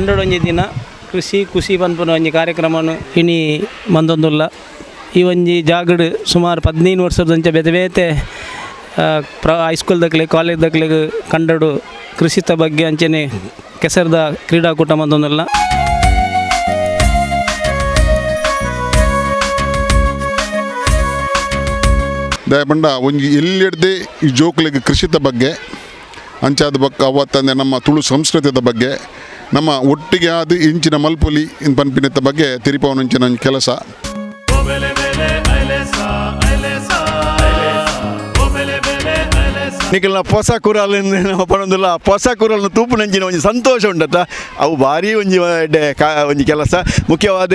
ಕಂಡುಡು ಒಂಜಿ ದಿನ ಕೃಷಿ ಖುಷಿ ಪನ್ಪುನ ಒಂಜಿ ಕಾರ್ಯಕ್ರಮನು ಇನಿ ಮಂದೊಂದುಲ್ಲ. ಈ ಒಂಜಿ ಜಾಗಡ್ ಸುಮಾರು ಹದಿನೈದು ವರ್ಷದಂಚ ಬೇತೆ ಬೇತೆ ಪ್ರ, ಹೈಸ್ಕೂಲ್ ದಕ್ಲೆ ಕಾಲೇಜ್ ದಕ್ಲೆ ಕಂಡಡು ಕೃಷಿತ ಬಗ್ಗೆ ಅಂಚನೆ ಕೆಸರದ ಕ್ರೀಡಾಕೂಟ ಮಂದೊಂದುಲ್ಲ. ದಯಪಂಡ ಒಂಜಿ ಎಲ್ಲಿಡ್ದೆ ಈ ಜೋಕ್ಲಿಗೆ ಕೃಷಿತ ಬಗ್ಗೆ, ಅಂಚಾದ ಬಗ್ಗೆ ಅವತ್ತಂದೆ ನಮ್ಮ ತುಳು ಸಂಸ್ಕೃತಿದ ಬಗ್ಗೆ ನಮ್ಮ ಒಟ್ಟಿಗೆ ಆದ ಇಂಚಿನ ಮಲ್ಪುಲಿ ಪನ್ಪಿನತ್ತ ಬಗ್ಗೆ ತಿರುಪವನಂಚಿನ ಕೆಲಸ. ನಿಖಲ್ನ ಹೊಸ ಕುರಲ್ ನಮ್ಮ ಪೊಸ ಹೊಸ ಕುರಲ್ನ ತೂಪು ನಂಜಿನ ಒಂದು ಸಂತೋಷ ಉಂಟತ್ತ. ಅವು ಭಾರಿ ಒಂಜಿ ಕಾ ಒಂಜಿ ಕೆಲಸ. ಮುಖ್ಯವಾದ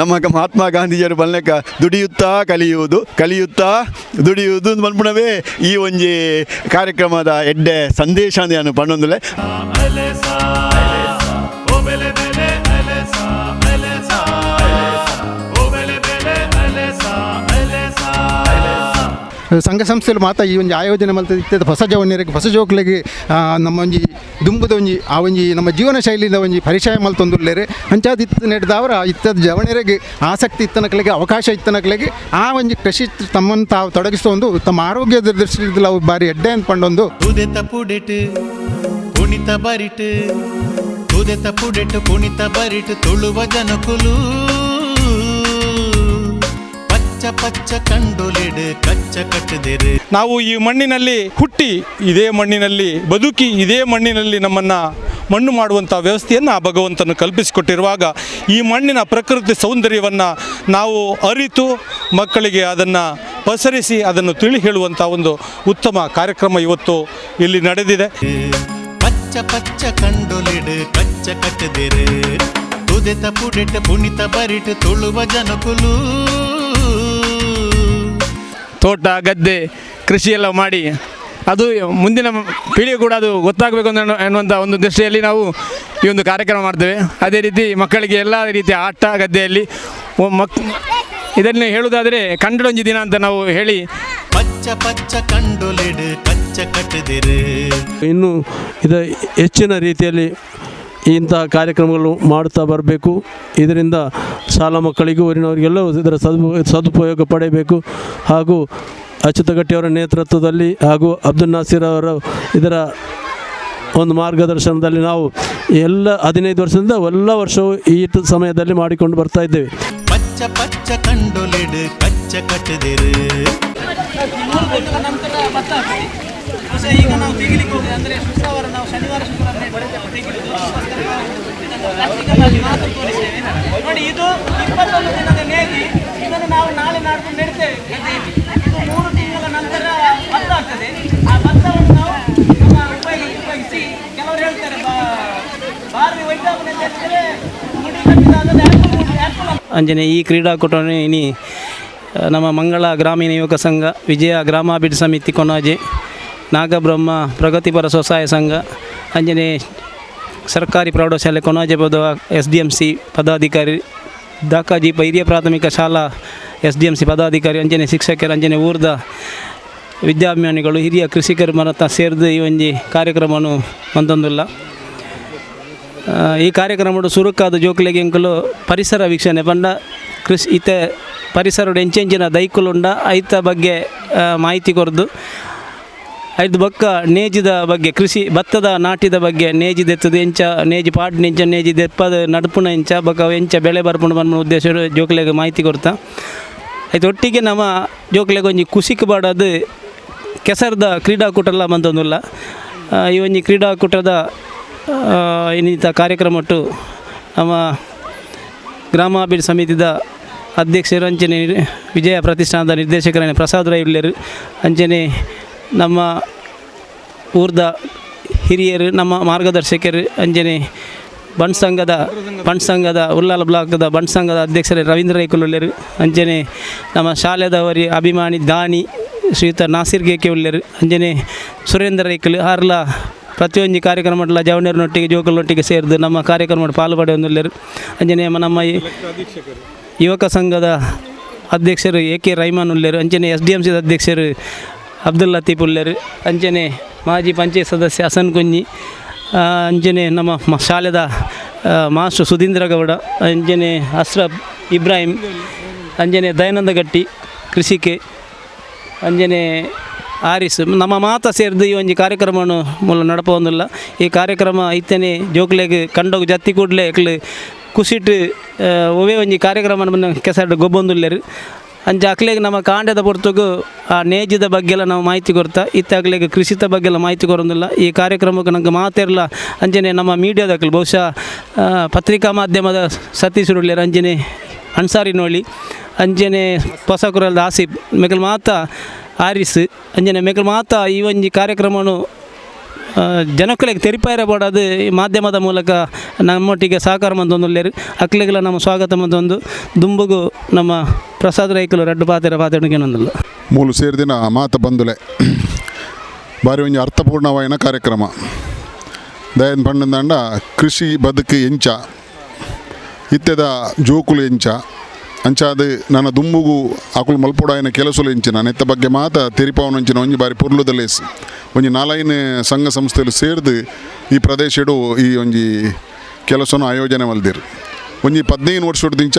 ನಮ್ಮ ಮಹಾತ್ಮ ಗಾಂಧೀಜಿಯವರು ಬಲ್ಲೆಕ ದುಡಿಯುತ್ತಾ ಕಲಿಯುವುದು, ಕಲಿಯುತ್ತಾ ದುಡಿಯುವುದು ಬಂದ್ಬಿಡವೇ. ಈ ಒಂಜಿ ಕಾರ್ಯಕ್ರಮದ ಎಡ್ಡೆ ಸಂದೇಶ ಅಂತ ಸಂಘ ಸಂಸ್ಥೆಯಲ್ಲಿ ಮಾತ ಈ ಒಂದು ಆಯೋಜನೆ ಮಲ್ತ ಇತ್ತದ ಹೊಸ ಜವನಿಯರಿಗೆ, ಹೊಸ ಜೋಕ್ಲೆಗೆ ನಮ್ಮ ಒಂಜಿ ದುಂಬುದ ಒಂಜಿ ಆ ಒಂಜಿ ನಮ್ಮ ಜೀವನ ಶೈಲಿಯಿಂದ ಒಂಜಿ ಪರಿಚಯ ಮಲ್ತೊಂದುಲ್ಲೇರೆ ಅಂಚಾದ ಇತ್ತ ನಡೆದವರ ಇತ್ತದ ಜವಣ್ಣರಿಗೆ ಆಸಕ್ತಿ ಇತ್ತನಕ್ಲೆಗೆ ಅವಕಾಶ ಇತ್ತನಕ್ಲೆಗೆ ಆ ಒಂಜಿ ಕೃಷಿ ತಮ್ಮನ್ನು ತಾವು ಒಂದು ತಮ್ಮ ಆರೋಗ್ಯದ ದೃಷ್ಟಿಯಿಂದ ಅವು ಬಾರಿ ಎಡ್ಡೆ ಅಂದ್ಕೊಂಡೊಂದು ಪಂಡೊಂದು. ಕುಣಿತ ಬರಿಟ್ ಕುಣಿತ ಬರಿಟ್, ತುಳುವ ಜನಕುಲು. ಪಚ್ಚ ಪಚ್ಚ ಕಂಡೊಲಿಡ್ ಕಚ್ಚ ಕಟ್ಟದಿರು. ನಾವು ಈ ಮಣ್ಣಿನಲ್ಲಿ ಹುಟ್ಟಿ ಇದೇ ಮಣ್ಣಿನಲ್ಲಿ ಬದುಕಿ ಇದೇ ಮಣ್ಣಿನಲ್ಲಿ ನಮ್ಮನ್ನು ಮಣ್ಣು ಮಾಡುವಂಥ ವ್ಯವಸ್ಥೆಯನ್ನು ಆ ಭಗವಂತನು ಕಲ್ಪಿಸಿಕೊಟ್ಟಿರುವಾಗ ಈ ಮಣ್ಣಿನ ಪ್ರಕೃತಿ ಸೌಂದರ್ಯವನ್ನು ನಾವು ಅರಿತು ಮಕ್ಕಳಿಗೆ ಅದನ್ನು ಪಸರಿಸಿ ಅದನ್ನು ತಿಳಿ ಹೇಳುವಂಥ ಒಂದು ಉತ್ತಮ ಕಾರ್ಯಕ್ರಮ ಇವತ್ತು ಇಲ್ಲಿ ನಡೆದಿದೆ. ಪಚ್ಚ ಪಚ್ಚ ಕಂಡೊಲಿಡ್ ಕಚ್ಚ ಕಟ್ಟದಿರು. ಉದೆತ ಪುಡೆಟ್ ಪುಣಿತ ಬರಿಟು ತುಳುವ ಜನಕುಲು. ತೋಟ ಗದ್ದೆ ಕೃಷಿಯೆಲ್ಲ ಎಲ್ಲ ಮಾಡಿ ಅದು ಮುಂದಿನ ಪೀಳಿಗೆ ಕೂಡ ಅದು ಗೊತ್ತಾಗಬೇಕು ಅನ್ನೋ ಎನ್ನುವಂಥ ಒಂದು ದೃಷ್ಟಿಯಲ್ಲಿ ನಾವು ಈ ಒಂದು ಕಾರ್ಯಕ್ರಮ ಮಾಡ್ತೇವೆ. ಅದೇ ರೀತಿ ಮಕ್ಕಳಿಗೆ ಎಲ್ಲ ರೀತಿಯ ಆಟ ಗದ್ದೆಯಲ್ಲಿ ಮಕ್ ಇದನ್ನು ಹೇಳುವುದಾದರೆ ಕಂಡೊಂಜಿ ದಿನ ಅಂತ ನಾವು ಹೇಳಿ. ಪಚ್ಚ ಪಚ್ಚ ಕಂಡೊಲಿಡ್ ಕಚ್ಚ ಕಟ್ಟದಿರು. ಇನ್ನು ಇದು ಹೆಚ್ಚಿನ ರೀತಿಯಲ್ಲಿ ಇಂತಹ ಕಾರ್ಯಕ್ರಮಗಳು ಮಾಡುತ್ತಾ ಬರಬೇಕು. ಇದರಿಂದ ಶಾಲಾ ಮಕ್ಕಳಿಗೂ ಊರಿನವರಿಗೆಲ್ಲವೂ ಇದರ ಸದು ಸದುಪಯೋಗ ಪಡೆಯಬೇಕು ಹಾಗೂ ಅಚ್ಯುತಗಟ್ಟಿಯವರ ನೇತೃತ್ವದಲ್ಲಿ ಹಾಗೂ ಅಬ್ದುಲ್ ನಾಸೀರ್ ಅವರ ಇದರ ಒಂದು ಮಾರ್ಗದರ್ಶನದಲ್ಲಿ ನಾವು ಎಲ್ಲ ಹದಿನೈದು ವರ್ಷದಿಂದ ಎಲ್ಲ ವರ್ಷವೂ ಈ ಸಮಯದಲ್ಲಿ ಮಾಡಿಕೊಂಡು ಬರ್ತಾ ಇದ್ದೇವೆ. ಪಚ್ಚ ಪಚ್ಚ ಕಂಡೊಲೆಡು, ಕಚ್ಚ ಕಟ್ಟದಿರು. ಈಗ ನಾವು ಅಂಜನೆ ಈ ಕ್ರೀಡಾಕೂಟ ನಮ್ಮ ಮಂಗಳ ಗ್ರಾಮೀಣ ಯುವಕ ಸಂಘ ವಿಜಯ ಗ್ರಾಮಾಭಿವೃದ್ಧಿ ಸಮಿತಿ ಕೊನಾಜೆ ನಾಗಬ್ರಹ್ಮ, ಪ್ರಗತಿಪರ ಸ್ವಸಹಾಯ ಸಂಘ ಅಂಜನೇ ಸರ್ಕಾರಿ ಪ್ರೌಢಶಾಲೆ, ಕೊನಾಜೆ ಪದ ಎಸ್ ಡಿ ಎಂ ಸಿ ಪದಾಧಿಕಾರಿ ದಾಖಾಜಿ ಹಿರಿಯ ಪ್ರಾಥಮಿಕ ಶಾಲಾ ಎಸ್ ಡಿ ಎಂ ಸಿ ಪದಾಧಿಕಾರಿ ಅಂಜನೆ ಶಿಕ್ಷಕರು ಅಂಜನೆ ಊರ್ದ ವಿದ್ಯಾಭಿಮಾನಿಗಳು, ಹಿರಿಯ ಕೃಷಿಕರು ಮರತ ಸೇರಿದ ಈ ಒಂದು ಕಾರ್ಯಕ್ರಮವನ್ನು ಮಂದೊಂದುಲ್ಲ ಈ ಕಾರ್ಯಕ್ರಮಡು ಸುರುಕಾದ ಜೋಕ್ಲೆಗೆ ಪರಿಸರ ವೀಕ್ಷಣೆ ಪಂಡ ಕೃಷಿ ಇತ ಪರಿಸರ ಎಂಚೆಂಚಿನ ದೈಕುಲುಂಡ ಐತ ಬಗ್ಗೆ ಮಾಹಿತಿ ಕೊರದು ಐದು ಬಕ್ಕ ನೇಜಿದ ಬಗ್ಗೆ, ಕೃಷಿ ಭತ್ತದ ನಾಟಿದ ಬಗ್ಗೆ ನೇಜಿ ದೆತ್ತದು ಎಂಚ, ನೇಜಿ ಪಾಡ್ ಎಂಚ, ನೇಜಿ ದೆಪ್ಪದ ನಡ್ಪುಣ ಎಂಚ, ಬಕ್ಕ ಎಂಚ ಬೆಳೆ ಬರ್ಪುಣ ಬನ್ನ ಉದ್ದೇಶ ಜೋಕ್ಲೆಗೆ ಮಾಹಿತಿ ಕೊಡ್ತಾ. ಆಯ್ತು, ಒಟ್ಟಿಗೆ ನಮ್ಮ ಜೋಕ್ಲೆಗೆ ಒಂಜಿ ಕುಸಿಕ್ ಬಾಡದು ಕೆಸರದ ಕ್ರೀಡಾಕೂಟಲ್ಲ ಬಂದೊಂದಿಲ್ಲ ಈ ಒಂಜಿ ಕ್ರೀಡಾಕೂಟದ ಇನ್ನಿತ ಕಾರ್ಯಕ್ರಮ ಒಟ್ಟು ನಮ್ಮ ಗ್ರಾಮಾಭಿವೃದ್ಧಿ ಸಮಿತಿದ ಅಧ್ಯಕ್ಷರು ಅಂಚನೆ ವಿಜಯ ಪ್ರತಿಷ್ಠಾನದ ನಿರ್ದೇಶಕರ ಪ್ರಸಾದ್ ರೈವ್ಲರು ಅಂಚನೆ ನಮ್ಮ ಊರ್ದ ಹಿರಿಯರು, ನಮ್ಮ ಮಾರ್ಗದರ್ಶಕರು, ಅಂಜನೆ ಬಣ್ ಸಂಘದ ಬಣ್ ಸಂಘದ, ಉಲ್ಲಾಲ ಬ್ಲಾಕ್ದ ಬಣ್ ಸಂಘದ ಅಧ್ಯಕ್ಷರೇ ರವೀಂದ್ರ ರೈಕುಲ್ಲರು, ಅಂಜನೆ ನಮ್ಮ ಶಾಲೆದವರಿ ಅಭಿಮಾನಿ ದಾನಿ ಶ್ರೀಯುತ ನಾಸಿರ್ ಗೇಕೆ ಉಳ್ಳರು ಅಂಜನೆ ಸುರೇಂದ್ರ ರೈಕಲ್, ಹಾರ್ಲ ಪ್ರತಿಯೊಂದು ಕಾರ್ಯಕ್ರಮಡ್ಲ ಜವಣಿಯರನೊಟ್ಟಿಗೆ ಜೋಕಲ್ನೊಟ್ಟಿಗೆ ಸೇರಿದು ನಮ್ಮ ಕಾರ್ಯಕ್ರಮ ಪಾಲ್ಪಡೆ ಹೊಂದಿಲ್ಲರು ಅಂಜನೆ ನಮ್ಮ ಯುವಕ ಸಂಘದ ಅಧ್ಯಕ್ಷರು ಎ ಕೆ ರೈಮಾನ್ ಉಳ್ಳರು, ಅಂಜನೆ ಎಸ್ ಡಿ ಎಂ ಸಿದ ಅಧ್ಯಕ್ಷರು ಅಬ್ದುಲ್ ಲತೀಫ್ ಉಲ್ಲೇರ್ ಅಂಚನೆ ಮಾಜಿ ಪಂಚಾಯತ್ ಸದಸ್ಯ ಹಸನ್ ಕುಂಜಿ ಅಂಜನೆ ನಮ್ಮ ಮ- ಶಾಲೆದ ಮಾಸ್ಟರ್ ಸುಧೀಂದ್ರ ಗೌಡ, ಅಂಜನೆ ಅಶ್ರಫ್ ಇಬ್ರಾಹಿಂ, ಅಂಜನೆ ದಯಾನಂದ ಗಟ್ಟಿ, ಕೃಷಿಕೆ, ಅಂಜನೆ ಆರಿಸ್, ನಮ್ಮ ಮಾತ ಸೇರಿದು ಈ ಒಂದು ಕಾರ್ಯಕ್ರಮವನ್ನು ಮೂಲ ನಡಪೊಂದಿಲ್ಲ ಈ ಕಾರ್ಯಕ್ರಮ ಐತನೇ ಜೋಕ್ಲೆಗ್ ಕಂಡೋಗಿ ಜತ್ತಿ ಕೂಡಲೇ ಕುಸಿಟ್ಟು ಒವೇ ಒಂಜಿ ಕಾರ್ಯಕ್ರಮ ಕೆಸಡ್ ಗೊಬ್ಬೊಂದುಲ್ಲೇರು. ಅಂಚ ಅಕ್ಲೆಗ್ ನಮ್ಮ ಕಾಂಡದ ಪೊರ್ತುಗು ಆ ನೇಜದ ಬಗ್ಗೆ ಎಲ್ಲ ನಾವು ಮಾಹಿತಿ ಕೊಡ್ತಾ ಇತ್ತ ಅಕ್ಲೆಗ್ ಕೃಷಿತ ಬಗ್ಗೆ ಎಲ್ಲ ಮಾಹಿತಿ ಕೊಡೋದಿಲ್ಲ. ಈ ಕಾರ್ಯಕ್ರಮಕ್ಕೆ ನಂಗೆ ಮಾತಿರಲ್ಲ ಅಂಜನೆ ನಮ್ಮ ಮೀಡಿಯಾದಕ್ಲು ಬಹುಶಃ ಪತ್ರಿಕಾ ಮಾಧ್ಯಮದ ಸತೀಶ್ ಉರುಳ್ಯರ್ ಅಂಜನೆ ಅನ್ಸಾರಿ ನೋಳಿ ಅಂಜನೆ ಹೊಸಕುರಲ್ದ ಆಸಿಫ್ ಮೇಕಲ್ ಮಾತ ಆರಿಸ್ ಅಂಜನೆ ಮೇಕಲ್ ಮಾತ ಈ ಒಂಜಿ ಕಾರ್ಯಕ್ರಮವನ್ನು ಆ, ಜನಕ್ಕಳಿಗೆ ತೆರಿಪಾಯಿರ ಬೋಡದು ಮಾಧ್ಯಮದ ಮೂಲಕ ನಮ್ಮೊಟ್ಟಿಗೆ ಸಹಕಾರ ಮಂದೊಂದುಲ್ಲೇರು ಅಕ್ಲಿಗೆಲ್ಲ ನಮ್ಮ ಸ್ವಾಗತ ಮಂದೊಂದು ದುಂಬುಗು ನಮ್ಮ ಪ್ರಸಾದ್ ರೈಕಲು ರಡ್ಡು ಪಾತ್ರ ಪಾತೆಣಿಗೆನೊಂದಿಲ್ಲ ಮೂಲು ಸೇರಿದಿನ ಮಾತ ಬಂದುಲೆ. ಬಾರಿ ಒಂಜಿ ಅರ್ಥಪೂರ್ಣವಾಯಿನ ಕಾರ್ಯಕ್ರಮ. ದಯನ್ ಪಂಡ ಕೃಷಿ ಬದುಕು ಎಂಚ. ಇತ್ತೆದ ಜೋಕುಲು ಎಂಚ. ಅಂಚಾದ ನನ್ನ ಆಕುಲು ಮಲ್ಪೊಡಾಯಿನ ಕೆಲಸಲು ಇಂಚಿನ. ನೆತ್ತ ಬಗ್ಗೆ ಮಾತ ತೆರಿಪಾವನಂಚಿನ ಒಂಜಿ ಬಾರಿ ಪುರ್ಲುದಲೇಸ್ ಒಂಜಿ ನಾಲೈನ್ ಸಂಘ ಸಂಸ್ಥೆಲು ಸೇರ್ದು ಈ ಪ್ರದೇಶಡು ಈ ಒಂಜಿ ಕೆಲಸನ ಆಯೋಜನೆ ಮಲ್ದಿರು. ಒಂಜಿ ಹದಿನೈದು ವರ್ಷದಿಂಚ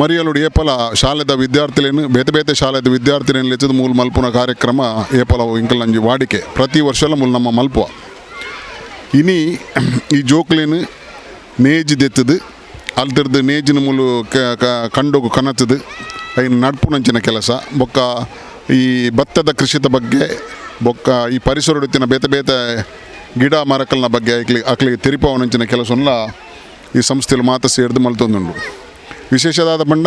ಮರಿಯಲುಡು ಏಪಲ ಶಾಲೆದ ವಿದ್ಯಾರ್ಥಿಲೇನು, ಬೇತೆ ಬೇತೆ ಶಾಲೆದ ವಿದ್ಯಾರ್ಥಿನೇನು ಲೆಚ್ಚದ ಮೂಲ ಮಲ್ಪುನ ಕಾರ್ಯಕ್ರಮ ಏಪಲ ಇಂಕಲ್ ನಂಜಿ ವಾಡಿಕೆ. ಪ್ರತಿ ವರ್ಷಲ ಮೂಲ ನಮ್ಮ ಮಲ್ಪುವ. ಇನಿ ಈ ಜೋಕ್ಲೇನು ನೇಜ್ ದೆತ್ತದು. ಅಲ್ತಿರ್ದು ನೇಜಿನ ಮೂಲು ಕಂಡೋಗು ಕನತದು. ಐನು ನಡ್ಪುನಂಚಿನ ಕೆಲಸ. ಬೊಕ್ಕ ಈ ಭತ್ತದ ಕೃಷಿದ ಬಗ್ಗೆ, ಬೊಕ್ಕ ಈ ಪರಿಸರ ಬೇತೆ ಬೇತೆ ಗಿಡ ಮರಕಲ್ನ ಬಗ್ಗೆ ಅಕ್ಲಿ ಅಕ್ಲಿಗೆ ತಿರುಪವನಂಚಿನ ಕೆಲಸವನ್ನ ಈ ಸಂಸ್ಥೆಯಲ್ಲಿ ಮಾತ ಸೇರಿದು ಮಲ್ತೊಂದುಂಡು. ವಿಶೇಷದಾದ ಬಂಡ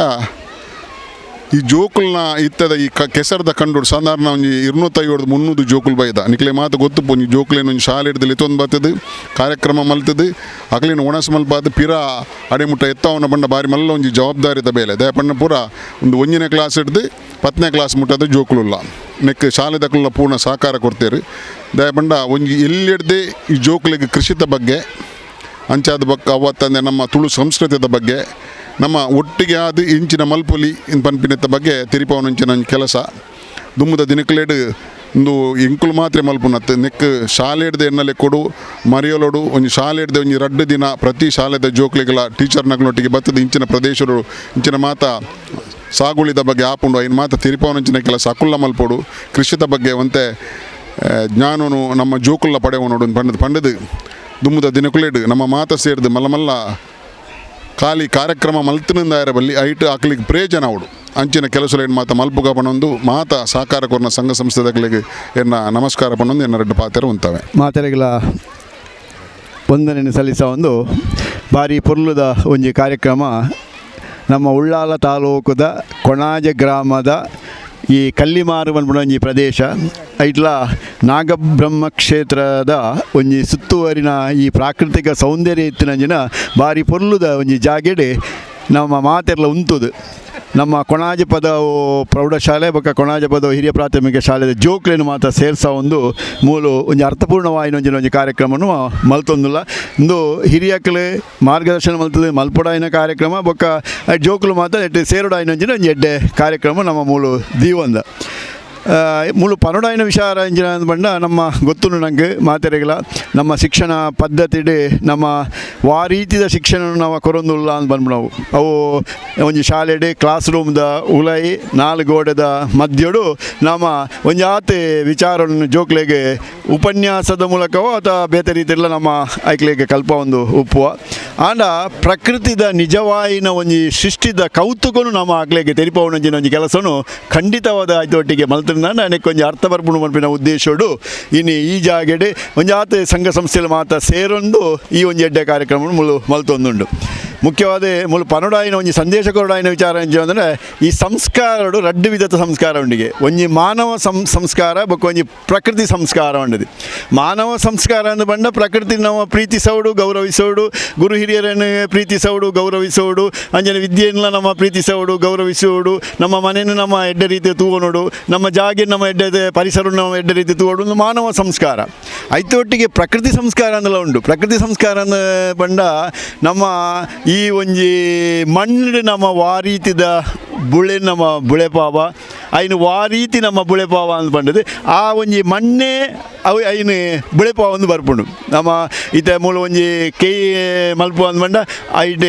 ಈ ಜೋಕುಲ್ನ ಇತ್ತದ ಈ ಕ, ಕೆಸರದ ಕಂಡು ಸಾಧಾರಣ ಒಂಜಿ ಇರ್ನೂತ್ತೈವತ್ತು ಮುನ್ನೂದು ಜೋಕುಲ್ ಬೈದ. ನಿಕ್ಲೆ ಮಾತು ಗೊತ್ತು ಪೊಂಜಿ ಜೋಕುಲೇನು ಒಂಜಿ ಶಾಲೆ ಹಿಡ್ದು ಇತ್ತೊಂದು ಬರ್ತದೆ ಕಾರ್ಯಕ್ರಮ ಮಲ್ತದೆ ಅಕ್ಲಿನ ಒಣಸ್ ಮಲ್ಪಾದ ಪಿರ ಅಡೆಮುಟ್ಟ ಎತ್ತವನ ಬಂಡ ಬಾರಿ ಮಲ್ಲ ಒಂಜಿ ಜವಾಬ್ದಾರಿದ ಬೇಲೆ. ದಯಪಣ್ಣ ಪೂರ ಒಂದು ಒಂಜನೇ ಕ್ಲಾಸ್ ಹಿಡ್ದು ಪತ್ತನೇ ಕ್ಲಾಸ್ ಮುಟ್ಟದ ಜೋಕುಲುಲ್ಲ. ನೆಕ್ ಶಾಲೆದಕ್ಕೆಲ್ಲ ಪೂರ್ಣ ಸಹಕಾರ ಕೊಡ್ತೇರು. ದಯಪಂಡ ಒಂಜಿ ಎಲ್ಲಿಡ್ದೆ ಈ ಜೋಕುಲಿಗೆ ಕೃಷಿತ ಬಗ್ಗೆ, ಅಂಚಾದ ಬಗ್ಗೆ ಅವತ್ತಂದೆ ನಮ್ಮ ತುಳು ಸಂಸ್ಕೃತಿದ ಬಗ್ಗೆ ನಮ್ಮ ಒಟ್ಟಿಗೆ ಆದ ಇಂಚಿನ ಮಲ್ಪೊಲಿ ಪನ್ಪಿನೆತ್ತ ಬಗ್ಗೆ ತಿರಿಪವನಂಚಿನ ಕೆಲಸ. ದುಮ್ಮದ ದಿನಕಲೇಡು ಒಂದು ಇಂಕುಲು ಮಾತ್ರ ಮಲ್ಪುನತ್ತು. ನೆಕ್ ಶಾಲೆ ಹಿಡ್ದು ಎನ್ನಲೆ ಕೊಡು, ಮರಿಯಲೋಡು ಒಂಜಿ ಶಾಲೆ ಹಿಡ್ದೆ ಒಂಜಿ ರಡ್ಡು ದಿನ ಪ್ರತಿ ಶಾಲೆದ ಜೋಕ್ಲಿಗಳ ಟೀಚರ್ನಗಳೊಟ್ಟಿಗೆ ಬತ್ತದ ಇಂಚಿನ ಪ್ರದೇಶರು, ಇಂಚಿನ ಮಾತ ಸಾಗುಳಿದ ಬಗ್ಗೆ ಆಪುಂಡು, ಐನ್ ಮಾತ ತಿರಿಪವನಂಚಿನ ಕೆಲಸ ಅಕುಲ್ಲ ಮಲ್ಪೋಡು ಕೃಷಿದ ಬಗ್ಗೆ ಒಂತೆ ಜ್ಞಾನನು ನಮ್ಮ ಜೋಕುಲ್ಲ ಪಡೆವನೋಡು ಪಂಡದು ಪಂಡದು. ದುಮ್ಮದ ದಿನಕುಲೇಡು ನಮ್ಮ ಮಾತ ಸೇರಿದು ಮಲ್ಲ ಮಲ್ಲ ಖಾಲಿ ಕಾರ್ಯಕ್ರಮ ಮಲ್ತಿನಿಂದ ಬಲ್ಲಿ ಐಟು ಆಕ್ಲಿಗೆ ಪ್ರಯೋಜನ ಅವಡು ಅಂಚಿನ ಕೆಲಸ ಏನು ಮಾತ ಮಲ್ಪುಗ ಪಣೊಂದು ಮಾತ ಸಹಕಾರ ಕೊರ್ನ ಸಂಘ ಸಂಸ್ಥೆಗಳಿಗೆ ಎನ್ನ ನಮಸ್ಕಾರ ಪಣೊಂದು ಎನ್ನ ರೆಡ್ಡು ಪಾತ್ರ ಉಂತವೆ. ಮಾತೆರೆಗಳ ವಂದನೆ ಸಲ್ಲಿಸ ಒಂದು ಭಾರಿ ಪೊರ್ಲುದ ಒಂಜಿ ಕಾರ್ಯಕ್ರಮ ನಮ್ಮ ಉಳ್ಳಾಲ ತಾಲೂಕುದ ಕೊಣಾಜ ಗ್ರಾಮದ ಈ ಕಲ್ಲಿಮಾರು ಒಂಜಿ ಪ್ರದೇಶ, ಐಟ್ಲ ನಾಗಬ್ರಹ್ಮ ಕ್ಷೇತ್ರದ ಒಂಜಿ ಸುತ್ತುವರಿನ ಈ ಪ್ರಾಕೃತಿಕ ಸೌಂದರ್ಯ ಇತ್ತಿನಂಜಿನ ಭಾರಿ ಪೊರ್ಲುದ ಒಂಜಿ ಜಾಗೆಡೆ ನಮ್ಮ ಮಾತೆರ್ಲ ಉಂತುದು. ನಮ್ಮ ಕೊಣಾಜಪದ ಪ್ರೌಢಶಾಲೆ, ಬೊಕ್ಕ ಕೊಣಾಜಪದ ಹಿರಿಯ ಪ್ರಾಥಮಿಕ ಶಾಲೆದ ಜೋಕ್ಲೆನು ಮಾತ್ರ ಸೇರ್ಸ ಒಂದು ಮೂಲು ಒಂಜಿ ಅರ್ಥಪೂರ್ಣವಾಯಿನ ಒಂಜಿನ ಒಂಜಿ ಕಾರ್ಯಕ್ರಮನು ಮಲ್ತೊಂದುಲ್ಲ. ಇಂದು ಹಿರಿಯಕ್ಲೆ ಮಾರ್ಗದರ್ಶನ ಮಲ್ತದೆ, ಮಲ್ಪೊಡಾಯಿನ ಕಾರ್ಯಕ್ರಮ, ಬೊಕ್ಕ ಜೋಕ್ಲು ಮಾತ್ರ ಎಡ್ಡೆ ಸೇರುಡಾಯಿನ ಒಂಜಿನ ಒಂಜಿ ಎಡ್ಡೆ ಕಾರ್ಯಕ್ರಮ ನಮ್ಮ ಮೂಲು ದೀವಂದ. ಮುಳು ಪನೋಡಾಯಿನ ವಿಚಾರ ಇಂಜಿನ ಬಂಡ ನಮ್ಮ ಗೊತ್ತು ನಂಗೆ ಮಾತೆರೆಗಳ ನಮ್ಮ ಶಿಕ್ಷಣ ಪದ್ಧತಿಡೆ ನಮ್ಮ ವಾ ರೀತಿದ ಶಿಕ್ಷಣ ನಾವು ಕೊರೊಂದುಲ್ಲ ಅಂತ ಬಂದ್ಬಿಡು ನಾವು. ಅವು ಒಂಜಿ ಶಾಲೆಡೆ ಕ್ಲಾಸ್ ರೂಮ್ದ ಉಲೈ ನಾಲ್ಕು ಗೋಡೆದ ಮಧ್ಯಡು ನಮ್ಮ ಒಂಜಾತೆ ವಿಚಾರವನ್ನು ಜೋಕ್ಲೆಗೆ ಉಪನ್ಯಾಸದ ಮೂಲಕವೋ ಅಥವಾ ಬೇತೆ ರೀತಿಯಲ್ಲ ನಮ್ಮ ಐಕ್ಲೆಗೆ ಕಲ್ಪ ಒಂದು ಉಪ್ಪುವ ಆಂಡ ಪ್ರಕೃತಿದ ನಿಜವಾಯಿನ ಒಂಜಿ ಸೃಷ್ಟಿದ ಕೌತುಕನು ನಮ್ಮ ಆಗ್ಲೆಗೆ ತೆರಿಪವನಂಜಿನ ಒಂಜಿ ಕೆಲಸನು ಖಂಡಿತವಾದ ಆಯ್ತೊಟ್ಟಿಗೆ ಮಲತಿನ ನನಗೆ ಒಂಜಿ ಅರ್ಥ ಬರ್ಪುಣು ಮನ್ಪಿನ ಉದ್ದೇಶಡು ಇನ್ನು ಈ ಜಾಗೆಡೆ ಒಂಜಾತೆ ಸಂಘ ಸಂಸ್ಥೆಲು ಮಾತ ಸೇರೊಂದು ಈ ಒಂಜಿ ಎಡ್ಡೆ ಕಾರ್ಯಕ್ರಮ ಮುಳು ಮಲ್ತೊಂದುಂಡು. ಮುಖ್ಯವಾದ ಮೂಲ ಪನೋಡಾಯಿನ ಒಂಜಿ ಸಂದೇಶ ಕೊರಡಾಯಿನ ವಿಚಾರ ಎಂಚ ಅಂದರೆ ಈ ಸಂಸ್ಕಾರಡು ರಡ್ಡು ವಿಧದ ಸಂಸ್ಕಾರ ಉಂಡಿಗೆ. ಒಂಜಿ ಮಾನವ ಸಂ ಸಂಸ್ಕಾರ, ಬೊಕ್ಕ ಒಂಜಿ ಪ್ರಕೃತಿ ಸಂಸ್ಕಾರ ಉಂಡದು. ಮಾನವ ಸಂಸ್ಕಾರ ಅಂದು ಬಂಡ ಪ್ರಕೃತಿ ನಾವು ಪ್ರೀತಿಸೋಡು, ಗೌರವಿಸೋಡು, ಗುರು ಹಿರಿಯರನ್ನು ಪ್ರೀತಿಸೋಡು, ಗೌರವಿಸೋಡು, ಅಂಜನೆ ವಿದ್ಯೆಯನ್ನ ನಮ್ಮ ಪ್ರೀತಿಸೋಡು, ಗೌರವಿಸೋಡು, ನಮ್ಮ ಮನೆಯನ್ನು ನಮ್ಮ ಎಡ್ಡ ರೀತಿ ತೂವನೋಡು, ನಮ್ಮ ಜಾಗೆ ನಮ್ಮ ಎಡ್ಡೆ ಪರಿಸರ ನಮ್ಮ ಎಡ್ಡ ರೀತಿ ತೂವೋಡು ಒಂದು ಮಾನವ ಸಂಸ್ಕಾರ. ಐತೊಟ್ಟಿಗೆ ಪ್ರಕೃತಿ ಸಂಸ್ಕಾರ ಅಂದೆಲ್ಲ ಉಂಟು ಪ್ರಕೃತಿ ಸಂಸ್ಕಾರ ಅಂದ ಬಂಡ ನಮ್ಮ ಒಂಜಿ ಮಣ್ಣು ನಮ್ಮ ವಾರೀತಿದ ಬುಳೆ ನಮ್ಮ ಬುಳೆಪಾವ ಐನು ವಾ ರೀತಿ ನಮ್ಮ ಬುಳೆಪಾವ ಅಂತ ಬಂಡದು ಆ ಒಂಜಿ ಮಣ್ಣೆ ಅವು ಐನು ಬೆಳೆಪ ಒಂದು ಬರ್ಪುಂಡು. ನಮ್ಮ ಇತ ಮೂಲ ಒಂಜಿ ಕೈ ಮಲ್ಪ ಅಂದ್ಬಂಡ ಐಟ್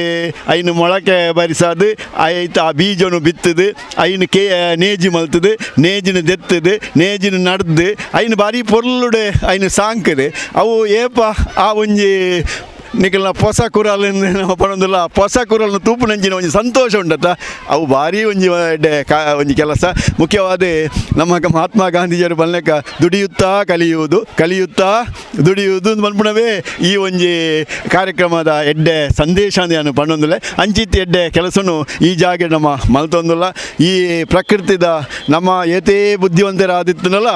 ಐನು ಮೊಳಕೆ ಬರಿಸಾದು, ಐತ ಆ ಬೀಜನು ಬಿತ್ತದು, ಐನು ಕೇ ನೇಜಿ ಮಲ್ತದು, ನೇಜಿನ ದೆತ್ತದು, ನೇಜಿನ ನಡ್ದು, ಐನು ಬಾರಿ ಪೊರ್ಲುಡೆ ಐನು ಸಾಂಕದು. ಅವು ಏಪ ಆ ಒಂಜಿ ನಿಖಲ್ನ ಹೊಸ ಕುರಾಲಿಂದ ನಮ್ಮ ಪಣೊಂದಿಲ್ಲ ಹೊಸ ಕುರಲ್ನ ತೂಪು ನಂಜಿನ ಒಂಜಿ ಸಂತೋಷ ಉಂಡತ್ತ ಅವು ಭಾರಿ ಒಂಜಿ ಎಡ್ಡೆ ಕಾ, ಒಂಜಿ ಕೆಲಸ. ಮುಖ್ಯವಾದ ನಮ್ಮ ಮಹಾತ್ಮ ಗಾಂಧೀಜಿಯವರು ಬಲ್ಲೆಕ, ದುಡಿಯುತ್ತಾ ಕಲಿಯುವುದು, ಕಲಿಯುತ್ತಾ ದುಡಿಯುವುದು ಬಂದ್ಬಿಡವೇ. ಈ ಒಂಜಿ ಕಾರ್ಯಕ್ರಮದ ಎಡ್ಡೆ ಸಂದೇಶ ನಾನು ಪಣ್ಣೊಂದಿಲ್ಲ ಅಂಚಿತ್ ಎಡ್ಡೆ ಕೆಲಸನು ಈ ಜಾಗ ನಮ್ಮ ಮಲ್ತೊಂದಿಲ್ಲ. ಈ ಪ್ರಕೃತಿದ ನಮ್ಮ ಏತೇ ಬುದ್ಧಿವಂತರಾದಿತ್ತನಲ್ಲ,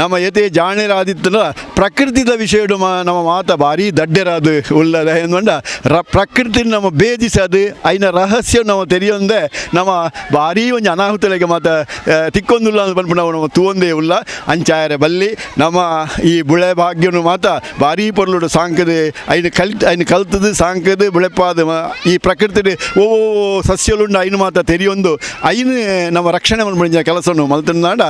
ನಮ್ಮ ಏತೇ ಜಾಣರಾದಿತ್ತನಲ್ಲ, ಪ್ರಕೃತಿದ ವಿಷಯ ನಮ್ಮ ಮಾತ ಭಾರಿ ದಡ್ಡರಾದ ಉಳ್ಳದ ಎಂದುಕೊಂಡ ರ ಪ್ರಕೃತಿ ನಮ್ಮ ಭೇದಿಸದು ಅಯ್ಯ ರಹಸ್ಯ ನಾವು ತೆರೆಯೊಂದೆ, ನಮ್ಮ ಭಾರಿ ಒಂಜಿ ಅನಾಹುತಲೆಗೆ ಮಾತ ತಿಕ್ಕೊಂದುಲ್ಲ ಅಂತ ಬಂದ್ಬಿಟ್ಟು ನಾವು ನಮ್ಮ ಉಲ್ಲ ಅಂಚಾಯರೆ ಬಲ್ಲಿ, ನಮ್ಮ ಈ ಬುಳೆ ಭಾಗ್ಯನು ಮಾತ ಭಾರಿ ಪೊರ್ಲುಡು ಸಾಂಕದು ಐನು ಕಲ್ ಅಯ್ನ ಕಲ್ತದು ಸಾಂಕದು ಬುಳೆಪಾದ ಈ ಪ್ರಕೃತಿ ಓ ಸಸ್ಯಲುಂಡು ಐನು ಮಾತ ತೆರೆಯೊಂದು ಅಯ್ನ ನಮ್ಮ ರಕ್ಷಣೆ ಮಾಡ್ಬಿಡ ಕೆಲಸವನ್ನು ಮಲ್ತನಾಡ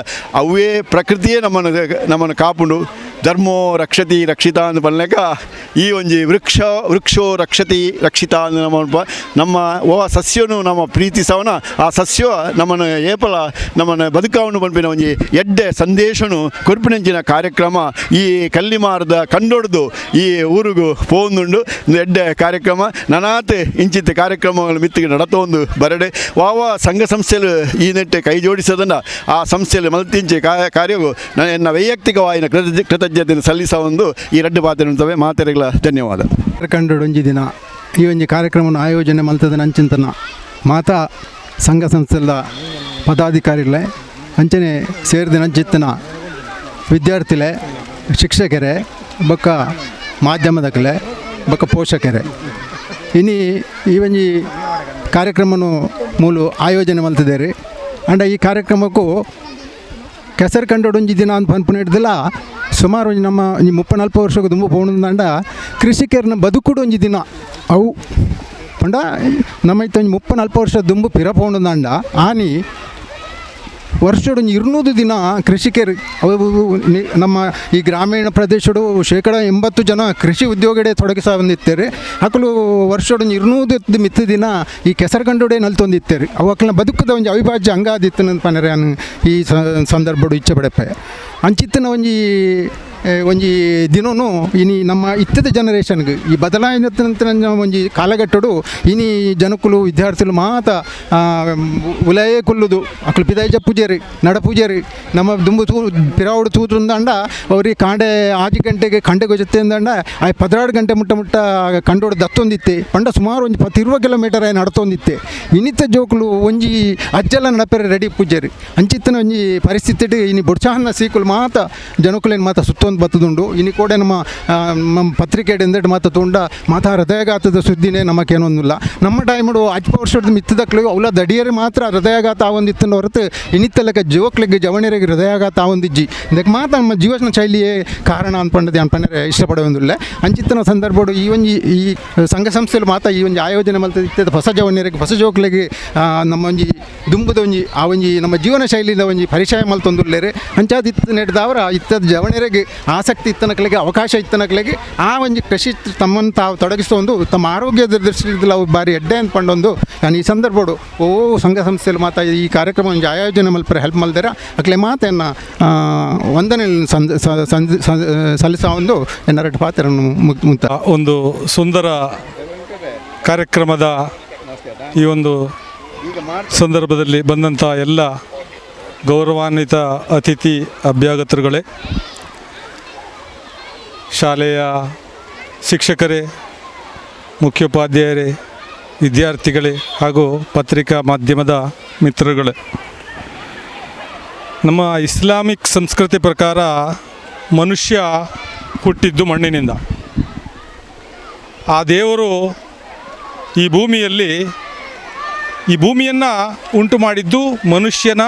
ಅವೇ ಪ್ರಕೃತಿಯೇ ನಮ್ಮನ್ನು ನಮ್ಮನ್ನು ಕಾಪುಂಡು. ಧರ್ಮೋ ರಕ್ಷತಿ ರಕ್ಷಿತ ಅಂತ ಬಂದಾಗ ಈ ಒಂಜಿ ವೃಕ್ಷ ವೃಕ್ಷೋ ರಕ್ಷತಿ ರಕ್ಷಿತ ಅಂದರೆ ನಮ್ಮ ನಮ್ಮ ಓ ಸಸ್ಯನು ನಮ್ಮ ಪ್ರೀತಿಸವನ, ಆ ಸಸ್ಯ ನಮ್ಮನ್ನು ಏಪಲ, ನಮ್ಮನ್ನು ಬದುಕವನ್ನು ಬಂಪಿನ ಒಂಜಿ ಎಡ್ಡೆ ಸಂದೇಶನು ಕೊರ್ಪಿನಂಚಿನ ಕಾರ್ಯಕ್ರಮ, ಈ ಕಲ್ಲಿಮಾರದ ಕಂಡೊಡ್ದು, ಈ ಊರಿಗೂ ಪೋಂದುಂಡು ಎಡ್ಡೆ ಕಾರ್ಯಕ್ರಮ, ನನಾತ್ ಇಂಚಿತ್ ಕಾರ್ಯಕ್ರಮಗಳು ಮಿತ್ತಿಗೆ ನಡತೊಂದು ಬರಡೆ. ವಾವ ಸಂಘ ಸಂಸ್ಥೆಲು ಈ ನೆಟ್ಟೆ ಕೈ ಜೋಡಿಸೋದನ್ನ, ಆ ಸಂಸ್ಥೆಯಲ್ಲಿ ಮಲ್ತಿಂಚೆ ಕಾರ್ಯವು ನನ್ನ ವೈಯಕ್ತಿಕವಾಗಿನ ಕೃತಜ್ಞ, ಕೃತಜ್ಞತೆಯನ್ನು ಸಲ್ಲಿಸ ಒಂದು ಈ ರಡ್ಡು ಪಾತ್ರ ಮಾತೆರೆಗಳ ಧನ್ಯವಾದ. ಕಂಡು ದಿನ ಈ ಒಂಜಿ ಕಾರ್ಯಕ್ರಮವನ್ನು ಆಯೋಜನೆ ಮಲ್ತದ ನಂಚಿಂತನ. ಮಾತಾ ಸಂಘ ಸಂಸ್ಥೆದ ಪದಾಧಿಕಾರಿಗಳೇ, ಅಂಚನೆ ಸೇರಿದ ನಂಚಿತ್ತನ ವಿದ್ಯಾರ್ಥಿಲೆ ಶಿಕ್ಷಕರೇ, ಬೊಕ್ಕ ಮಾಧ್ಯಮದಕಲೆ ಬೊಕ್ಕ ಪೋಷಕರೇ. ಇನ್ನಿ ಈ ಒಂಜಿ ಕಾರ್ಯಕ್ರಮನು ಮೂಲು ಆಯೋಜನೆ ಮಲ್ತಿದ್ದೇರಿ ಅಂಡ ಈ ಕಾರ್ಯಕ್ರಮಕ್ಕೂ ಕೆಸರು ಕಂಡೋಡು ಒಂಜಿ ದಿನ ಅಂತ ಪನ್ಪುನ ಹಿಡ್ದಿಲ್ಲ ಸುಮಾರು ಒಂಜಿ ನಮ್ಮ ಒಂಜಿ ಮುಪ್ಪ ನಲ್ಪ ವರ್ಷಕ್ಕೆ ತುಂಬ ಪೋಣದಂಡ ಕೃಷಿಕರನ್ನ ಬದುಕುಡು ಒಂಜಿ ದಿನ. ಅವು ಪಂಡ ನಮ್ಮ ಇತ್ತ ಒಂಜಿ ಮುಪ್ಪ ನಲ್ಪ ವರ್ಷ ದುಂಬು ಪಿರ ಪೋಣದಂಡ ಆನಿ ವರ್ಷಡು ಒಂಜಿ ಇರುನೂರು ದಿನ ಕೃಷಿಕರು ನಮ್ಮ ಈ ಗ್ರಾಮೀಣ ಪ್ರದೇಶಡು ಶೇಕಡ ಎಂಬತ್ತು ಜನ ಕೃಷಿ ಉದ್ಯೋಗಡೆ ತೊಡಗಿಸ ಬಂದಿತ್ತೇರಿ. ಅಕಲು ವರ್ಷದ ಒಂಜಿ ಮಿತ್ತ ದಿನ ಈ ಕೆಸರುಗಂಡುಡೆ ನಲ್ತೊಂದಿತ್ತೇರಿ ಅವಕ್ಕಲ ಬದುಕದ ಒಂಜಿ ಅವಿಭಾಜ್ಯ ಅಂಗ ಆದಿತ್ತು ಪನರೆ ನಾನು ಈ ಸಂದರ್ಭಡು ಇಚ್ಛೆ ಪಡೆಪೆ. ಅಂಚಿತ್ತಿನ ಏ, ಒಂಜಿ ದಿನನು ಇನಿ ನಮ್ಮ ಇತ್ತದ ಜನರೇಷನ್ಗೆ ಈ ಬದಲಾಯಿನ ಒಂಜಿ ಕಾಲಘಟ್ಟಡು ಇನಿ ಜನಕುಲು ವಿದ್ಯಾರ್ಥಿಗಳು ಮಾತ ಉಲಯೇ ಕುಲ್ಲುದು. ಕೊಲ್ಲುದು ಪಿದಾಯಿ ಪೂಜಾರಿ ನಡ ಪೂಜಾರಿ. ನಮ್ಮ ದುಂಬು ತೂ ಪಿರಾವುಡು ತೂತುಂದಂಡ ಅವ್ರಿಗೆ ಕಾಂಡೆ ಆಜಿ ಗಂಟೆಗೆ ಕಂಡೆ ಗೊಜತ್ತೆಂದಂಡ ಆ ಪದಿನಾರು ಗಂಟೆ ಮುಟ್ಟ ಮುಟ್ಟ ಕಂಡೋಡು ದತ್ತೊಂದಿತ್ತೆ. ಪಂಡ ಸುಮಾರು ಒಂಜಿ ಪತ್ತು ಇರುವ ಕಿಲೋಮೀಟರ್ ನಡತೊಂದಿತ್ತೆ. ಇನ್ನಿತ್ತ ಜೋಕುಲು ಒಂಜಿ ಅಜ್ಜಲ ನಡಪೆರೆ ರೆಡಿ ಪೂಜಾರಿ. ಅಂಚಿತ್ತನ ಒಂಜಿ ಪರಿಸ್ಥಿತಿ ಇನಿ ಬುಡ್ಚಾಹನ್ನ ಸೀಕುಲು ಮಾತ ಜನಕುಲೇನು ಮಾತ ಸುತ್ತೊಂದು ಬತ್ತದುಂಡು. ಇನಿ ಕೂಡ ನಮ್ಮ ಆ, ನಮ್ಮ ಪತ್ರಿಕೆ ಎಂದೆಡ್ ಮಾತ ತುಂಡ ಮಾತಾ ಹೃದಯಘಾತದ ಸುದ್ದಿನೇ ನಮಗೇನೊಂದಿಲ್ಲ ನಮ್ಮ ಟೈಮಡು ಅಜ್ಪ ವರ್ಷದ ಮಿತ್ತದಕ್ಕೆ ಅವಲ ದಡಿಯರು ಮಾತ್ರ ಹೃದಯಾಘಾತ ಆವೊಂದಿತ್ತನ ಹೊರತು ಇನ್ನಿತ್ತಲಕ ಜೀವಕ್ಲಿಗೆ ಜವಣಿಯರಿಗೆ ಹೃದಯಾಘಾತ ಆವೊಂದಿಜ್ಜಿ ಇದಕ್ಕೆ ಮಾತ್ರ ನಮ್ಮ ಜೀವನ ಶೈಲಿಯೇ ಕಾರಣ ಅನ್ಪಂಡದೆ ಅನ್ಪಂಡರೆ ಇಷ್ಟಪಡುವುದಿಲ್ಲ ಅಂಚಿತ್ತನ ಸಂದರ್ಭಡು ಈ ಒಂಜಿ ಈ ಸಂಘ ಸಂಸ್ಥೆಲು ಮಾತ್ರ ಈ ಒಂದು ಆಯೋಜನೆ ಮಲ್ತ ಇತ್ತದ ಹೊಸ ಜವಣಿಯರಿಗೆ ಹೊಸ ಜೋಕ್ಲಿಗೆ ನಮ್ಮ ಒಂಜಿ ದುಂಬುದ ಒಂಜಿ ಆ ಒಂಜಿ ನಮ್ಮ ಜೀವನ ಶೈಲಿಯಿಂದ ಒಂಜಿ ಪರಿಚಯ ಮಲ್ತೊಂದುಲ್ಲೇರೆ ಅಂಚಾದ ಇತ್ತ ನಡೆದವರ ಇತ್ತದ ಜವಣಿಯರಿಗೆ ಆಸಕ್ತಿ ಇತ್ತನಕ್ಲಿಗೆ ಅವಕಾಶ ಇತ್ತನಕ್ಲಿಗೆ ಆ ಒಂಜಿ ಕೃಷಿ ತಮ್ಮನ್ನು ತಾವು ತೊಡಗಿಸ್ತೊಂದು ತಮ್ಮ ಆರೋಗ್ಯದ ದೃಷ್ಟಿಯಿಂದ ಅವು ಬಾರಿ ಎಡ್ಡೆ ಅಂದ್ಕೊಂಡೊಂದು ನಾನು ಈ ಸಂದರ್ಭಡು ಓ, ಸಂಘ ಸಂಸ್ಥೆಯಲ್ಲಿ ಮಾತಾ ಈ ಕಾರ್ಯಕ್ರಮ ಒಂದು ಆಯೋಜನೆ ಮಲ್ಪರೆ ಹೆಲ್ಪ್ ಮಲ್ದಿರ ಅಕ್ಲೆ ಮಾತನ್ನು ವಂದನೆ ಸಲ್ಲಿಸ ಒಂದು ಎನ್ನರಟ್ಟು ಪಾತ್ರವನ್ನು ಮುಕ್ತ ಒಂದು ಸುಂದರ ಕಾರ್ಯಕ್ರಮದ ಈ ಒಂದು ಸಂದರ್ಭದಲ್ಲಿ ಬಂದಂಥ ಎಲ್ಲ ಗೌರವಾನ್ವಿತ ಅತಿಥಿ ಅಭ್ಯಾಗತರುಗಳೇ, ಶಾಲೆಯ ಶಿಕ್ಷಕರೇ, ಮುಖ್ಯೋಪಾಧ್ಯಾಯರೇ, ವಿದ್ಯಾರ್ಥಿಗಳೇ ಹಾಗೂ ಪತ್ರಿಕಾ ಮಾಧ್ಯಮದ ಮಿತ್ರಗಳೇ ನಮ್ಮ ಇಸ್ಲಾಮಿಕ್ ಸಂಸ್ಕೃತಿ ಪ್ರಕಾರ ಮನುಷ್ಯ ಹುಟ್ಟಿದ್ದು ಮಣ್ಣಿನಿಂದ. ಆ ದೇವರು ಈ ಭೂಮಿಯಲ್ಲಿ ಈ ಭೂಮಿಯನ್ನು ಉಂಟು ಮಾಡಿದ್ದು ಮನುಷ್ಯನ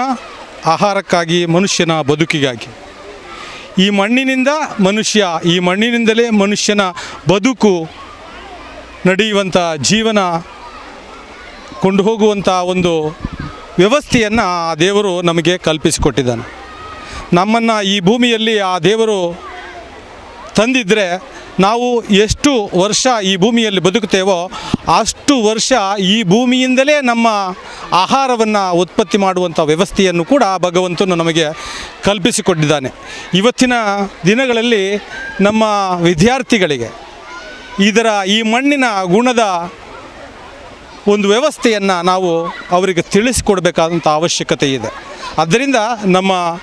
ಆಹಾರಕ್ಕಾಗಿ, ಮನುಷ್ಯನ ಬದುಕಿಗಾಗಿ. ಈ ಮಣ್ಣಿನಿಂದ ಮನುಷ್ಯ, ಈ ಮಣ್ಣಿನಿಂದಲೇ ಮನುಷ್ಯನ ಬದುಕು ನಡೆಯುವಂಥ ಜೀವನ ಕೊಂಡು ಹೋಗುವಂಥ ಒಂದು ವ್ಯವಸ್ಥೆಯನ್ನು ಆ ದೇವರು ನಮಗೆ ಕಲ್ಪಿಸಿಕೊಟ್ಟಿದ್ದಾನೆ. ನಮ್ಮನ್ನು ಈ ಭೂಮಿಯಲ್ಲಿ ಆ ದೇವರು ತಂದಿದ್ದರೆ ನಾವು ಎಷ್ಟು ವರ್ಷ ಈ ಭೂಮಿಯಲ್ಲಿ ಬದುಕುತ್ತೇವೋ ಅಷ್ಟು ವರ್ಷ ಈ ಭೂಮಿಯಿಂದಲೇ ನಮ್ಮ ಆಹಾರವನ್ನು ಉತ್ಪತ್ತಿ ಮಾಡುವಂಥ ವ್ಯವಸ್ಥೆಯನ್ನು ಕೂಡ ಭಗವಂತನು ನಮಗೆ ಕಲ್ಪಿಸಿಕೊಟ್ಟಿದ್ದಾನೆ. ಇವತ್ತಿನ ದಿನಗಳಲ್ಲಿ ನಮ್ಮ ವಿದ್ಯಾರ್ಥಿಗಳಿಗೆ ಇದರ ಈ ಮಣ್ಣಿನ ಗುಣದ ಒಂದು ವ್ಯವಸ್ಥೆಯನ್ನು ನಾವು ಅವರಿಗೆ ತಿಳಿಸಿಕೊಡಬೇಕಾದಂಥ ಅವಶ್ಯಕತೆ ಇದೆ. ಆದ್ದರಿಂದ ನಮ್ಮ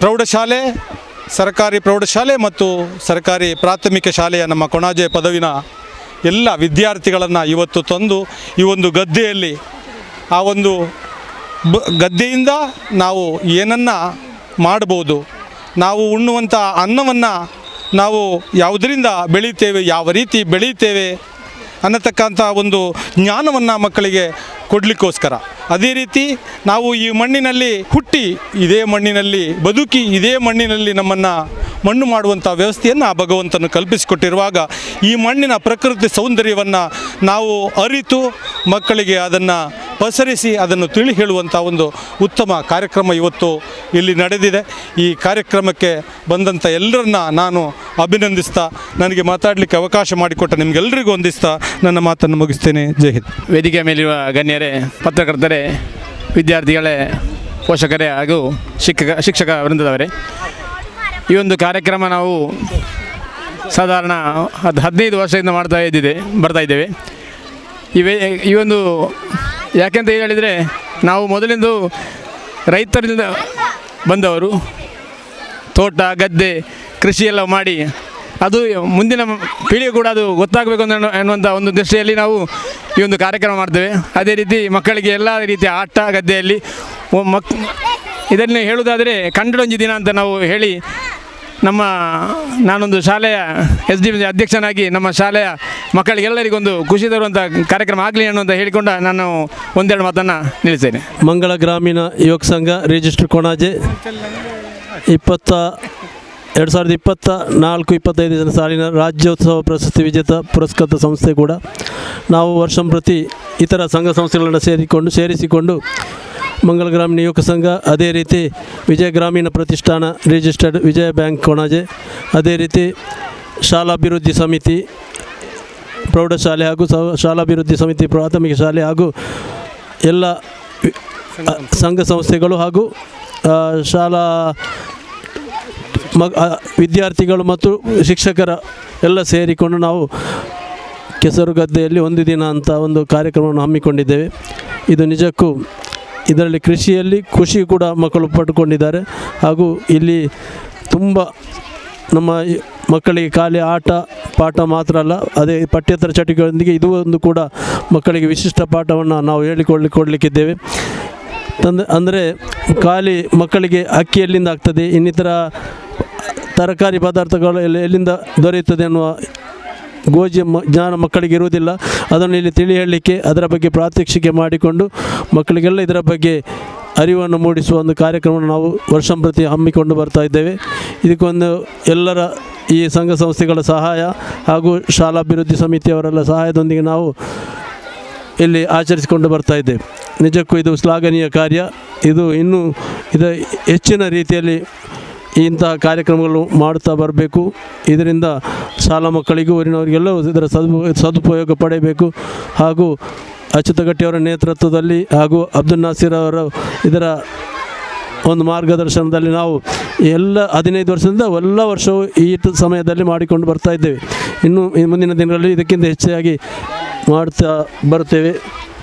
ಪ್ರೌಢಶಾಲೆ, ಸರ್ಕಾರಿ ಪ್ರೌಢಶಾಲೆ ಮತ್ತು ಸರ್ಕಾರಿ ಪ್ರಾಥಮಿಕ ಶಾಲೆಯ ನಮ್ಮ ಕೊಣಾಜೆ ಪದವಿನ ಎಲ್ಲ ವಿದ್ಯಾರ್ಥಿಗಳನ್ನು ಇವತ್ತು ತಂದು ಈ ಒಂದು ಗದ್ದೆಯಲ್ಲಿ, ಆ ಒಂದು ಬ, ಗದ್ದೆಯಿಂದ ನಾವು ಏನನ್ನು ಮಾಡ್ಬೋದು ನಾವು ಉಣ್ಣುವಂಥ ಅನ್ನವನ್ನು ನಾವು ಯಾವುದರಿಂದ ಬೆಳೀತೇವೆ ಯಾವ ರೀತಿ ಬೆಳೀತೇವೆ ಅನ್ನತಕ್ಕಂಥ ಒಂದು ಜ್ಞಾನವನ್ನು ಮಕ್ಕಳಿಗೆ ಕೊಡಲಿಕ್ಕೋಸ್ಕರ. ಅದೇ ರೀತಿ ನಾವು ಈ ಮಣ್ಣಿನಲ್ಲಿ ಹುಟ್ಟಿ ಇದೇ ಮಣ್ಣಿನಲ್ಲಿ ಬದುಕಿ ಇದೇ ಮಣ್ಣಿನಲ್ಲಿ ನಮ್ಮನ್ನು ಮಣ್ಣು ಮಾಡುವಂಥ ವ್ಯವಸ್ಥೆಯನ್ನು ಆ ಭಗವಂತನು ಕಲ್ಪಿಸಿಕೊಟ್ಟಿರುವಾಗ ಈ ಮಣ್ಣಿನ ಪ್ರಕೃತಿ ಸೌಂದರ್ಯವನ್ನು ನಾವು ಅರಿತು ಮಕ್ಕಳಿಗೆ ಅದನ್ನು ಪಸರಿಸಿ ಅದನ್ನು ತಿಳಿ ಹೇಳುವಂಥ ಒಂದು ಉತ್ತಮ ಕಾರ್ಯಕ್ರಮ ಇವತ್ತು ಇಲ್ಲಿ ನಡೆದಿದೆ. ಈ ಕಾರ್ಯಕ್ರಮಕ್ಕೆ ಬಂದಂಥ ಎಲ್ಲರನ್ನ ನಾನು ಅಭಿನಂದಿಸ್ತಾ ನನಗೆ ಮಾತಾಡಲಿಕ್ಕೆ ಅವಕಾಶ ಮಾಡಿಕೊಟ್ಟ ನಿಮಗೆಲ್ಲರಿಗೂ ಹೊಂದಿಸ್ತಾ ನನ್ನ ಮಾತನ್ನು ಮುಗಿಸ್ತೇನೆ. ಜೈ ಹಿಂದ್. ವೇದಿಕೆ ಮೇಲಿರುವ ಗಣ್ಯರೇ, ಪತ್ರಕರ್ತರೇ ವಿದ್ಯಾರ್ಥಿಗಳೇ, ಪೋಷಕರೇ ಹಾಗೂ ಶಿಕ್ಷಕ ಶಿಕ್ಷಕ ವೃಂದದವರೇ, ಈ ಒಂದು ಕಾರ್ಯಕ್ರಮ ನಾವು ಸಾಧಾರಣ ಹದ್, ಹದಿನೈದು ವರ್ಷದಿಂದ ಮಾಡ್ತಾ ಇದ್ದಿದೆ, ಬರ್ತಾ ಇದ್ದೇವೆ. ಇವೆ, ಈ ಒಂದು ಯಾಕೆಂತ ಹೇಳಿದರೆ, ನಾವು ಮೊದಲಿಂದು ರೈತರಿಂದ ಬಂದವರು, ತೋಟ, ಗದ್ದೆ, ಕೃಷಿ ಎಲ್ಲ ಮಾಡಿ ಅದು ಮುಂದಿನ ಪೀಳಿಗೆ ಕೂಡ ಅದು ಗೊತ್ತಾಗಬೇಕು ಅನ್ನೋ ಎನ್ನುವಂಥ ಒಂದು ದೃಷ್ಟಿಯಲ್ಲಿ ನಾವು ಈ ಒಂದು ಕಾರ್ಯಕ್ರಮ ಮಾಡ್ತೇವೆ. ಅದೇ ರೀತಿ ಮಕ್ಕಳಿಗೆ ಎಲ್ಲ ರೀತಿಯ ಆಟ, ಗದ್ದೆಯಲ್ಲಿ ಮಕ್, ಇದನ್ನು ಹೇಳುವುದಾದರೆ ಕಂಡಡೊಂಜಿ ದಿನ ಅಂತ ನಾವು ಹೇಳಿ ನಮ್ಮ ನಾನೊಂದು ಶಾಲೆಯ ಎಸ್ ಡಿ ಅಧ್ಯಕ್ಷನಾಗಿ ನಮ್ಮ ಶಾಲೆಯ ಮಕ್ಕಳಿಗೆಲ್ಲರಿಗೊಂದು ಖುಷಿ ತರುವಂಥ ಕಾರ್ಯಕ್ರಮ ಆಗಲಿ ಅನ್ನುವಂತ ಹೇಳಿಕೊಂಡು ನಾನು ಒಂದೆರಡು ಮಾತನ್ನು ನಿಲ್ಲಿಸ್ತೇನೆ. ಮಂಗಳ ಗ್ರಾಮೀಣ ಯುವಕ ಸಂಘ ರಿಜಿಸ್ಟರ್ ಕೊಣಾಜೆ. ಇಪ್ಪತ್ತ ಎರಡು ಸಾವಿರದ ಇಪ್ಪತ್ತ ನಾಲ್ಕು ಇಪ್ಪತ್ತೈದನೇ ಸಾಲಿನ ರಾಜ್ಯೋತ್ಸವ ಪ್ರಶಸ್ತಿ ವಿಜೇತ ಪುರಸ್ಕೃತ ಸಂಸ್ಥೆ ಕೂಡ. ನಾವು ವರ್ಷಂ ಪ್ರತಿ ಇತರ ಸಂಘ ಸಂಸ್ಥೆಗಳನ್ನು ಸೇರಿಕೊಂಡು, ಸೇರಿಸಿಕೊಂಡು ಮಂಗಳ ಗ್ರಾಮೀಣ ಯುವಕ ಸಂಘ, ಅದೇ ರೀತಿ ವಿಜಯ ಗ್ರಾಮೀಣ ಪ್ರತಿಷ್ಠಾನ ರಿಜಿಸ್ಟರ್ಡ್ ವಿಜಯ ಬ್ಯಾಂಕ್ ಕೊಣಾಜೆ, ಅದೇ ರೀತಿ ಶಾಲಾಭಿವೃದ್ಧಿ ಸಮಿತಿ, ಪ್ರೌಢಶಾಲೆ ಹಾಗೂ ಶಾಲಾಭಿವೃದ್ಧಿ ಸಮಿತಿ, ಪ್ರಾಥಮಿಕ ಶಾಲೆ ಹಾಗೂ ಎಲ್ಲ ಸಂಘ ಸಂಸ್ಥೆಗಳು ಹಾಗೂ ಶಾಲಾ ಮಗ ವಿದ್ಯಾರ್ಥಿಗಳು ಮತ್ತು ಶಿಕ್ಷಕರ ಎಲ್ಲ ಸೇರಿಕೊಂಡು ನಾವು ಕೆಸರು ಗದ್ದೆಯಲ್ಲಿ ಒಂದು ದಿನ ಅಂತ ಒಂದು ಕಾರ್ಯಕ್ರಮವನ್ನು ಹಮ್ಮಿಕೊಂಡಿದ್ದೇವೆ. ಇದು ನಿಜಕ್ಕೂ ಇದರಲ್ಲಿ ಕೃಷಿಯಲ್ಲಿ ಖುಷಿ ಕೂಡ ಮಕ್ಕಳು ಪಡ್ಕೊಂಡಿದ್ದಾರೆ ಹಾಗೂ ಇಲ್ಲಿ ತುಂಬ ನಮ್ಮ ಮಕ್ಕಳಿಗೆ ಖಾಲಿ ಆಟ, ಪಾಠ ಮಾತ್ರ ಅಲ್ಲ, ಅದೇ ಪಠ್ಯೇತರ ಚಟುವಟಿಕೆಗಳೊಂದಿಗೆ ಇದು ಒಂದು ಕೂಡ ಮಕ್ಕಳಿಗೆ ವಿಶಿಷ್ಟ ಪಾಠವನ್ನು ನಾವು ಹೇಳಿಕೊಳ್ಳಿ, ಕೊಡಲಿಕ್ಕಿದ್ದೇವೆ. ತಂದ, ಅಂದರೆ ಖಾಲಿ ಮಕ್ಕಳಿಗೆ ಅಕ್ಕಿ ಎಲ್ಲಿಂದ ಆಗ್ತದೆ, ಇನ್ನಿತರ ತರಕಾರಿ ಪದಾರ್ಥಗಳು ಎಲ್ಲಿ, ಎಲ್ಲಿಂದ ದೊರೆಯುತ್ತದೆ ಅನ್ನುವ ಗೋಜಿ ಮ, ಜ್ಞಾನ ಮಕ್ಕಳಿಗೆ ಇರುವುದಿಲ್ಲ. ಅದನ್ನು ಇಲ್ಲಿ ತಿಳಿ ಹೇಳಲಿಕ್ಕೆ ಅದರ ಬಗ್ಗೆ ಪ್ರಾತ್ಯಕ್ಷಿಕೆ ಮಾಡಿಕೊಂಡು, ಮಕ್ಕಳಿಗೆಲ್ಲ ಇದರ ಬಗ್ಗೆ ಅರಿವನ್ನು ಮೂಡಿಸುವ ಒಂದು ಕಾರ್ಯಕ್ರಮವನ್ನು ನಾವು ವರ್ಷಂಪ್ರತಿ ಹಮ್ಮಿಕೊಂಡು ಬರ್ತಾ ಇದ್ದೇವೆ. ಇದಕ್ಕೊಂದು ಎಲ್ಲರ ಈ ಸಂಘ ಸಂಸ್ಥೆಗಳ ಸಹಾಯ ಹಾಗೂ ಶಾಲಾಭಿವೃದ್ಧಿ ಸಮಿತಿಯವರೆಲ್ಲ ಸಹಾಯದೊಂದಿಗೆ ನಾವು ಇಲ್ಲಿ ಆಚರಿಸಿಕೊಂಡು ಬರ್ತಾ ಇದ್ದೇವೆ ನಿಜಕ್ಕೂ ಇದು ಶ್ಲಾಘನೀಯ ಕಾರ್ಯ. ಇದು ಇನ್ನೂ ಇದು ಹೆಚ್ಚಿನ ರೀತಿಯಲ್ಲಿ ಇಂತಹ ಕಾರ್ಯಕ್ರಮಗಳು ಮಾಡುತ್ತಾ ಬರಬೇಕು. ಇದರಿಂದ ಶಾಲಾ ಮಕ್ಕಳಿಗೂ, ಊರಿನವರಿಗೆಲ್ಲವೂ ಇದರ ಸದು ಸದುಪಯೋಗ ಪಡೆಯಬೇಕು ಹಾಗೂ ಅಚ್ಯುತಗಟ್ಟಿಯವರ ನೇತೃತ್ವದಲ್ಲಿ ಹಾಗೂ ಅಬ್ದುಲ್ ನಾಸೀರ್ ಅವರ ಇದರ ಒಂದು ಮಾರ್ಗದರ್ಶನದಲ್ಲಿ ನಾವು ಎಲ್ಲ ಹದಿನೈದು ವರ್ಷದಿಂದ ಎಲ್ಲ ವರ್ಷವೂ ಈ ಸಮಯದಲ್ಲಿ ಮಾಡಿಕೊಂಡು ಬರ್ತಾ ಇದ್ದೇವೆ. ಇನ್ನು ಮುಂದಿನ ದಿನಗಳಲ್ಲಿ ಇದಕ್ಕಿಂತ ಹೆಚ್ಚಾಗಿ ಮಾಡ್ತಾ ಬರ್ತೇವೆ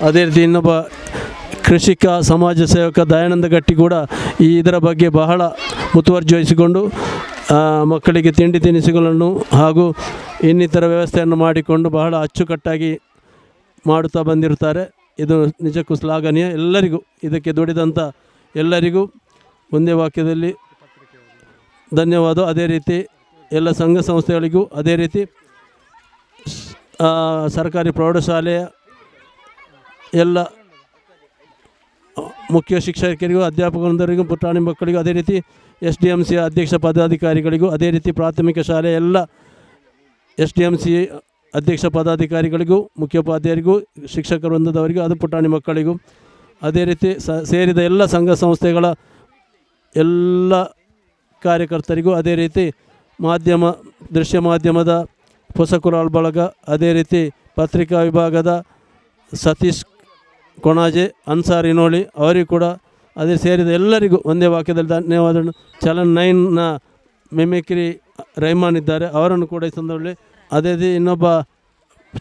ಅದೇ ರೀತಿ ಇನ್ನೊಬ್ಬ ಕೃಷಿಕ, ಸಮಾಜ ಸೇವಕ ದಯಾನಂದ ಗಟ್ಟಿ ಕೂಡ ಈ ಇದರ ಬಗ್ಗೆ ಬಹಳ ಮುತುವರ್ಜಿ ವಹಿಸಿಕೊಂಡು ಮಕ್ಕಳಿಗೆ ತಿಂಡಿ, ತಿನಿಸುಗಳನ್ನು ಹಾಗೂ ಇನ್ನಿತರ ವ್ಯವಸ್ಥೆಯನ್ನು ಮಾಡಿಕೊಂಡು ಬಹಳ ಅಚ್ಚುಕಟ್ಟಾಗಿ ಮಾಡುತ್ತಾ ಬಂದಿರುತ್ತಾರೆ. ಇದು ನಿಜಕ್ಕೂ ಶ್ಲಾಘನೀಯ. ಎಲ್ಲರಿಗೂ ಇದಕ್ಕೆ ದುಡಿದಂಥ ಎಲ್ಲರಿಗೂ ಒಂದೇ ವಾಕ್ಯದಲ್ಲಿ ಧನ್ಯವಾದ. ಅದೇ ರೀತಿ ಎಲ್ಲ ಸಂಘ ಸಂಸ್ಥೆಗಳಿಗೂ ಅದೇ ರೀತಿ ಸರ್ಕಾರಿ ಪ್ರೌಢಶಾಲೆಯ ಎಲ್ಲ ಮುಖ್ಯ ಶಿಕ್ಷಕರಿಗೂ, ಅಧ್ಯಾಪಕರೊಂದರಿಗೂ ಪುಟಾಣಿ ಮಕ್ಕಳಿಗೂ ಅದೇ ರೀತಿ ಎಸ್ ಡಿ ಎಂ ಸಿ ಅಧ್ಯಕ್ಷ ಪದಾಧಿಕಾರಿಗಳಿಗೂ ಅದೇ ರೀತಿ ಪ್ರಾಥಮಿಕ ಶಾಲೆ ಎಲ್ಲ ಎಸ್ ಡಿ ಎಂ ಸಿ ಅಧ್ಯಕ್ಷ ಪದಾಧಿಕಾರಿಗಳಿಗೂ, ಮುಖ್ಯೋಪಾಧ್ಯಾಯರಿಗೂ ಶಿಕ್ಷಕ ವೃಂದದವರಿಗೂ ಅದು ಪುಟಾಣಿ ಮಕ್ಕಳಿಗೂ ಅದೇ ರೀತಿ ಸೇರಿದ ಎಲ್ಲ ಸಂಘ ಸಂಸ್ಥೆಗಳ ಎಲ್ಲ ಕಾರ್ಯಕರ್ತರಿಗೂ ಅದೇ ರೀತಿ ಮಾಧ್ಯಮ, ದೃಶ್ಯ ಮಾಧ್ಯಮದ ಹೊಸಕುರಾಲ್ ಬಳಗ ಅದೇ ರೀತಿ ಪತ್ರಿಕಾ ವಿಭಾಗದ ಸತೀಶ್ ಕೊಣಾಜೆ, ಅನ್ಸಾರಿ ನೋಡಿ ಅವರಿಗೂ ಕೂಡ ಅದೇ ಸೇರಿದ ಎಲ್ಲರಿಗೂ ಒಂದೇ ವಾಕ್ಯದಲ್ಲಿ ಧನ್ಯವಾದ ಚಲನ್ ನೈನ್ನ ಮಿಮಿಕ್ರಿ ರೈಮಾನ್ ಇದ್ದಾರೆ, ಅವರನ್ನು ಕೂಡ ಈ ಸಂದರ್ಭದಲ್ಲಿ ಅದೇ ರೀತಿ ಇನ್ನೊಬ್ಬ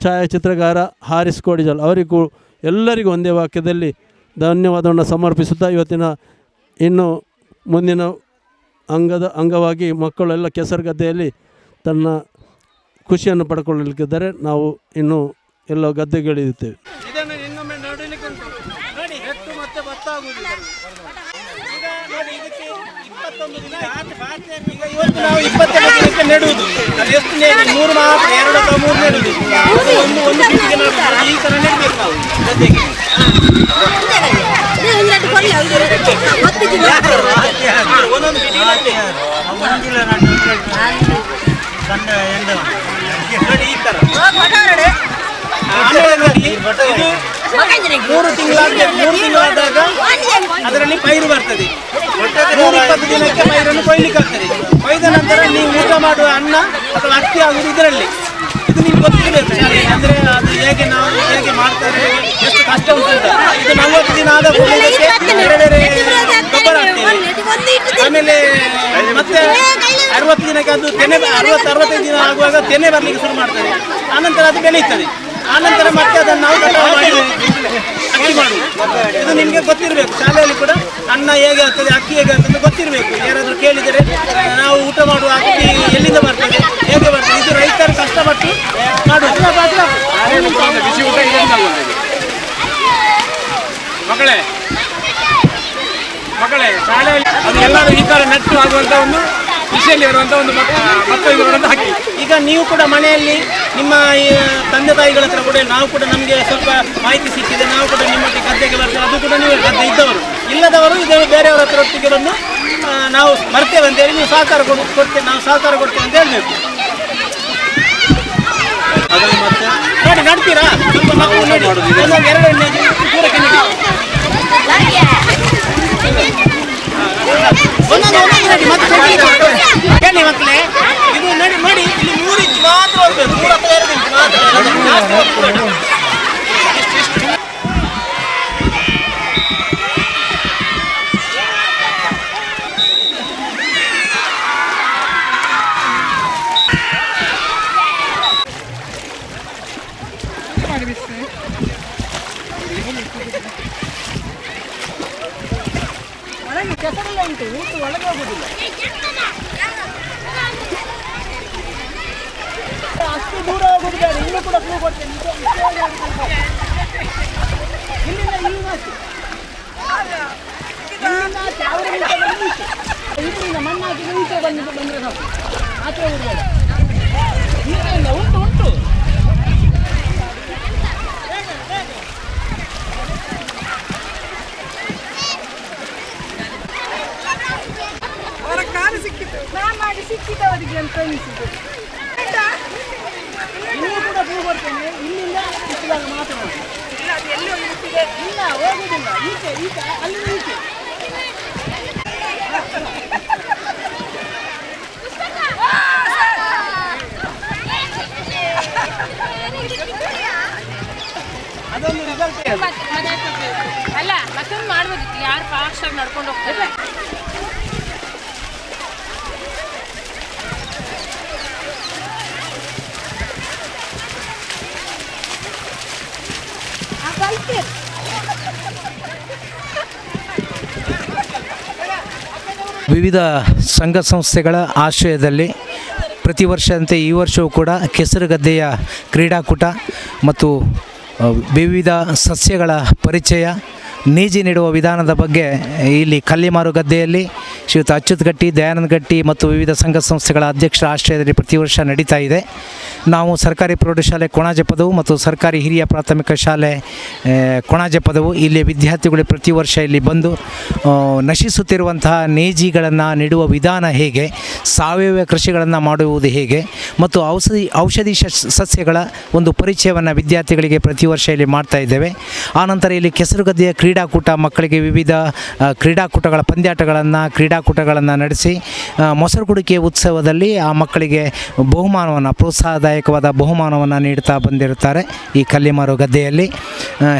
ಛಾಯಾಚಿತ್ರಗಾರ ಹಾರಿಸ್ ಕೋಡಿಜಲ್ ಅವರಿಗೂ ಎಲ್ಲರಿಗೂ ಒಂದೇ ವಾಕ್ಯದಲ್ಲಿ ಧನ್ಯವಾದವನ್ನು ಸಮರ್ಪಿಸುತ್ತಾ ಇವತ್ತಿನ ಇನ್ನು ಮುಂದಿನ ಅಂಗದ ಅಂಗವಾಗಿ ಮಕ್ಕಳೆಲ್ಲ ಕೆಸರುಗದ್ದೆಯಲ್ಲಿ ತನ್ನ ಖುಷಿಯನ್ನು ಪಡ್ಕೊಳ್ಳಲಿಕ್ಕಿದ್ದರೆ ನಾವು ಇನ್ನು ಎಲ್ಲೋ ಗದ್ದೆಗಳಿರುತ್ತೇವೆ ಮೂರು ಮಾತ್ರ, ಎರಡು ಮೂರು ನೆಡುವುದು. ಒಂದು ಒಂದು ಈ ಥರ ನೆಡಬೇಕು ನಾವು ಗದ್ದೆಗೆ ಒಂದೊಂದು ಬಿಡಿ ನೋಡಿ ಈ ಥರ ನೋಡಿ ಇದು ಮೂರು ತಿಂಗಳಾದ ಮೂರು ತಿಂಗಳಾದಾಗ ಅದರಲ್ಲಿ ಪೈರು ಬರ್ತದೆ. ನೂರ ಇಪ್ಪತ್ತು ದಿನಕ್ಕೆ ಪೈರನ್ನು ಕೊಯ್ಲಿಕ್ಕೆ ಆಗ್ತದೆ. ಕೊಯ್ದ ನಂತರ ನೀವು ಊಟ ಮಾಡುವ ಅನ್ನ ಅಥವಾ ಅಕ್ಕಿ ಆಗುವುದು ಇದರಲ್ಲಿ. ಇದು ನಿಮ್ಗೆ ಗೊತ್ತಿರಬೇಕು. ಅಂದ್ರೆ ಅದು ಹೇಗೆ ನಾವು ಹೇಗೆ ಮಾಡ್ತಾರೆ, ಎಷ್ಟು ಕಷ್ಟ ಉಂಟು ಇದು ನಲವತ್ತು ದಿನ ಆದ ಇದಕ್ಕೆ ಬೇರೆ ಬೇರೆ ಗೊಬ್ಬರ ಆಮೇಲೆ ಮತ್ತೆ ಅರವತ್ತು ದಿನಕ್ಕೆ ಅದು ತೆನೆ, ಅರವತ್ತು, ಅರವತ್ತೈದು ದಿನ ಆಗುವಾಗ ತೆನೆ ಬರಲಿಕ್ಕೆ ಶುರು ಮಾಡ್ತಾರೆ. ಆನಂತರ ಅದು ಬೆಳೀತದೆ. ಆನಂತರ ಮತ್ತೆ ಅದನ್ನು ನಾವು ಇದು ನಿಮಗೆ ಗೊತ್ತಿರಬೇಕು ಶಾಲೆಯಲ್ಲಿ ಕೂಡ ಅನ್ನ ಹೇಗೆ ಆಗ್ತದೆ ಅಕ್ಕಿ ಹೇಗೆ ಆಗ್ತದೆ ಗೊತ್ತಿರಬೇಕು. ಯಾರಾದರೂ ಕೇಳಿದರೆ ನಾವು ಊಟ ಮಾಡುವ ಅಕ್ಕಿ ಎಲ್ಲಿಂದ ಬರ್ತದೆ ಹೇಗೆ ಬರ್ತದೆ ಇದು ರೈತರು ಕಷ್ಟಪಟ್ಟು ಮಕ್ಕಳೇ ಮಕ್ಕಳೇ ಶಾಲೆಯಲ್ಲಿ ಅದು ಎಲ್ಲರೂ ಈ ಥರ ನೆಟ್ಟು ಆಗುವಂಥ ಒಂದು ಕೃಷಿಯಲ್ಲಿ ಇರುವಂಥ ಒಂದು ಮಕ್ಕಳು ಹಾಕಿ. ಬರುವಂಥ ಈಗ ನೀವು ಕೂಡ ಮನೆಯಲ್ಲಿ ನಿಮ್ಮ ಈ ತಂದೆ ತಾಯಿಗಳ ಹತ್ರ ಕೂಡ ನಾವು ಕೂಡ ನಮಗೆ ಸ್ವಲ್ಪ ಮಾಹಿತಿ ಸಿಕ್ಕಿದೆ. ನಾವು ಕೂಡ ನಿಮ್ಮೊಟ್ಟಿಗೆ ಗದ್ದೆಗೆ ಬರ್ತೇವೆ. ಅದು ಕೂಡ ನೀವು ಗದ್ದೆ ಇದ್ದವರು. ಇಲ್ಲದವರು ಇದೇ ಬೇರೆಯವರ ಹತ್ರ ಒಟ್ಟಿಗೆ ಬಂದು ನಾವು ಬರ್ತೇವೆ ಅಂತೇಳಿ ನೀವು ಸಹಕಾರ ಕೊಡ್ ಕೊಡ್ತೇವೆ. ನಾವು ಸಹಕಾರ ಕೊಡ್ತೇವೆ ಅಂತ ಹೇಳಬೇಕು. ಅದನ್ನು ಮತ್ತೆ ನೋಡಿ ನಡ್ತೀರಾ? ಸ್ವಲ್ಪ ನೋಡಿ. ಒಂದೊಂದು ಎಣ್ಣೆ ಪೂರಕ್ಕೆ ಮಕ್ಕಳೇ ಇದು ನಡಿ ಮಾಡಿ ಇಲ್ಲಿ ಮೂರು ಇಂಚ್ ಮಾತ್ರ ಹೋಗ್ಬೇಕು ಮೂರು ಅಥವಾ ಎರಡು ಇಂಚ್ ಮಾತ್ರ ಜಾಸ್ತಿ ಹೋಗ್ಬೇಡ. ಒಳಗೆ ಕೆಸರೆಲ್ಲ ಉಂಟು ಊಟು ಒಳಗೆ ಹೋಗುದಿಲ್ಲ ಅಷ್ಟು ದೂರ ಹೋಗುದು ಬೇಡ ಇಲ್ಲೂ ಕೂಡ ಕ್ಲೂ ಕೊಡ್ತೇನೆ ಇದು ಇಷ್ಟೇ ಹೋಗುದು. ಇಲ್ಲಿಂದ ಇಲ್ಲಿಂದ ಆಚೆ. ಇಲ್ಲಿಂದ ಆಚೆ, ಅವರ ಈಚೆ ಬಂದು ಈಚೆ. ಇದರಿಂದ ಮಣ್ಣು ಹಾಕಿ ಈಚೆ ಬಂದು ಬಂದ್ರೆ ಸಾಕು ಆಚೆ ಹೋಗುದು ಬೇಡ ಈಚೆಯಿಂದ ಉಂಟು ಉಂಟು ಅವರ ಕಾಲು ಸಿಕ್ಕಿತು ನಾ ಮಾಡಿ ಸಿಕ್ಕಿದವರಿಗೆ ಅಂತ ಅನಿಸಿತು ಇನ್ನೂ ಕೂಡ ಕ್ಲೂ ಕೊಡ್ತೇನೆ ಇಲ್ಲಿಂದ ಇಷ್ಟಿದಾಗ ಮಾತನಾಡಿ ಇಲ್ಲ ಅದು ಎಲ್ಲಿ ಹೋಗಿರ್ತಿದೆ ಇಲ್ಲ ಹೋಗುದಿಲ್ಲ. ಈಚೆ ಈಚೆ ಅಲ್ಲಿಂದ ಈಚೆ. ಅದೊಂದು ರಿಸಲ್ಟ್ ಅಲ್ಲ ಮತ್ತೊಂದು ಮಾಡ್ಬೋದಿತ್ತು ಯಾರು ಫಾಸ್ಟ್ ಆಗಿ ನಡ್ಕೊಂಡು ಹೋಗ್ತಾರೆ? ವಿವಿಧ ಸಂಘ ಸಂಸ್ಥೆಗಳ ಆಶ್ರಯದಲ್ಲಿ ಪ್ರತಿ ವರ್ಷದಂತೆ ಈ ವರ್ಷವೂ ಕೂಡ ಕೆಸರುಗದ್ದೆಯ ಕ್ರೀಡಾಕೂಟ ಮತ್ತು ವಿವಿಧ ಸಸ್ಯಗಳ ಪರಿಚಯ, ನೀಜಿ ನೀಡುವ ವಿಧಾನದ ಬಗ್ಗೆ ಇಲ್ಲಿ ಕಲ್ಲಿಮಾರು ಗದ್ದೆಯಲ್ಲಿ ಶ್ರೀಯುತ ಅಚ್ಯುತ್ ಗಟ್ಟಿ, ದಯಾನಂದ ಗಟ್ಟಿ ಮತ್ತು ವಿವಿಧ ಸಂಘ ಸಂಸ್ಥೆಗಳ ಅಧ್ಯಕ್ಷರ ಆಶ್ರಯದಲ್ಲಿ ಪ್ರತಿ ವರ್ಷ ನಡೀತಾ ಇದೆ. ನಾವು ಸರ್ಕಾರಿ ಪ್ರೌಢಶಾಲೆ ಕೊಣಾಜೆ ಪದವು ಮತ್ತು ಸರ್ಕಾರಿ ಹಿರಿಯ ಪ್ರಾಥಮಿಕ ಶಾಲೆ ಕೊಣಾಜಪದವು ಕೊಣಾಜೆ ಪದವು ಇಲ್ಲಿ ವಿದ್ಯಾರ್ಥಿಗಳು ಪ್ರತಿ ವರ್ಷ ಇಲ್ಲಿ ಬಂದು ನಶಿಸುತ್ತಿರುವಂತಹ ನೇಜಿಗಳನ್ನು ನೆಡುವ ವಿಧಾನ ಹೇಗೆ, ಸಾವಯವ ಕೃಷಿಗಳನ್ನು ಮಾಡುವುದು ಹೇಗೆ ಮತ್ತು ಔಷಧಿ ಔಷಧಿ ಸಸ್ಯಗಳ ಒಂದು ಪರಿಚಯವನ್ನು ವಿದ್ಯಾರ್ಥಿಗಳಿಗೆ ಪ್ರತಿ ವರ್ಷ ಇಲ್ಲಿ ಮಾಡ್ತಾ ಇದ್ದೇವೆ. ಆನಂತರ ಇಲ್ಲಿ ಕೆಸರುಗದ್ದೆಯ ಕ್ರೀಡಾಕೂಟ, ಮಕ್ಕಳಿಗೆ ವಿವಿಧ ಕ್ರೀಡಾಕೂಟಗಳ ಪಂದ್ಯಾಟಗಳನ್ನು ಕ್ರೀಡಾ ಕ್ರೀಡಾಕೂಟಗಳನ್ನು ನಡೆಸಿ ಮೊಸರು ಕುಡಿಕೆ ಉತ್ಸವದಲ್ಲಿ ಆ ಮಕ್ಕಳಿಗೆ ಬಹುಮಾನವನ್ನು, ಪ್ರೋತ್ಸಾಹದಾಯಕವಾದ ಬಹುಮಾನವನ್ನು ನೀಡ್ತಾ ಬಂದಿರುತ್ತಾರೆ ಈ ಕಲ್ಲಿಮಾರು ಗದ್ದೆಯಲ್ಲಿ.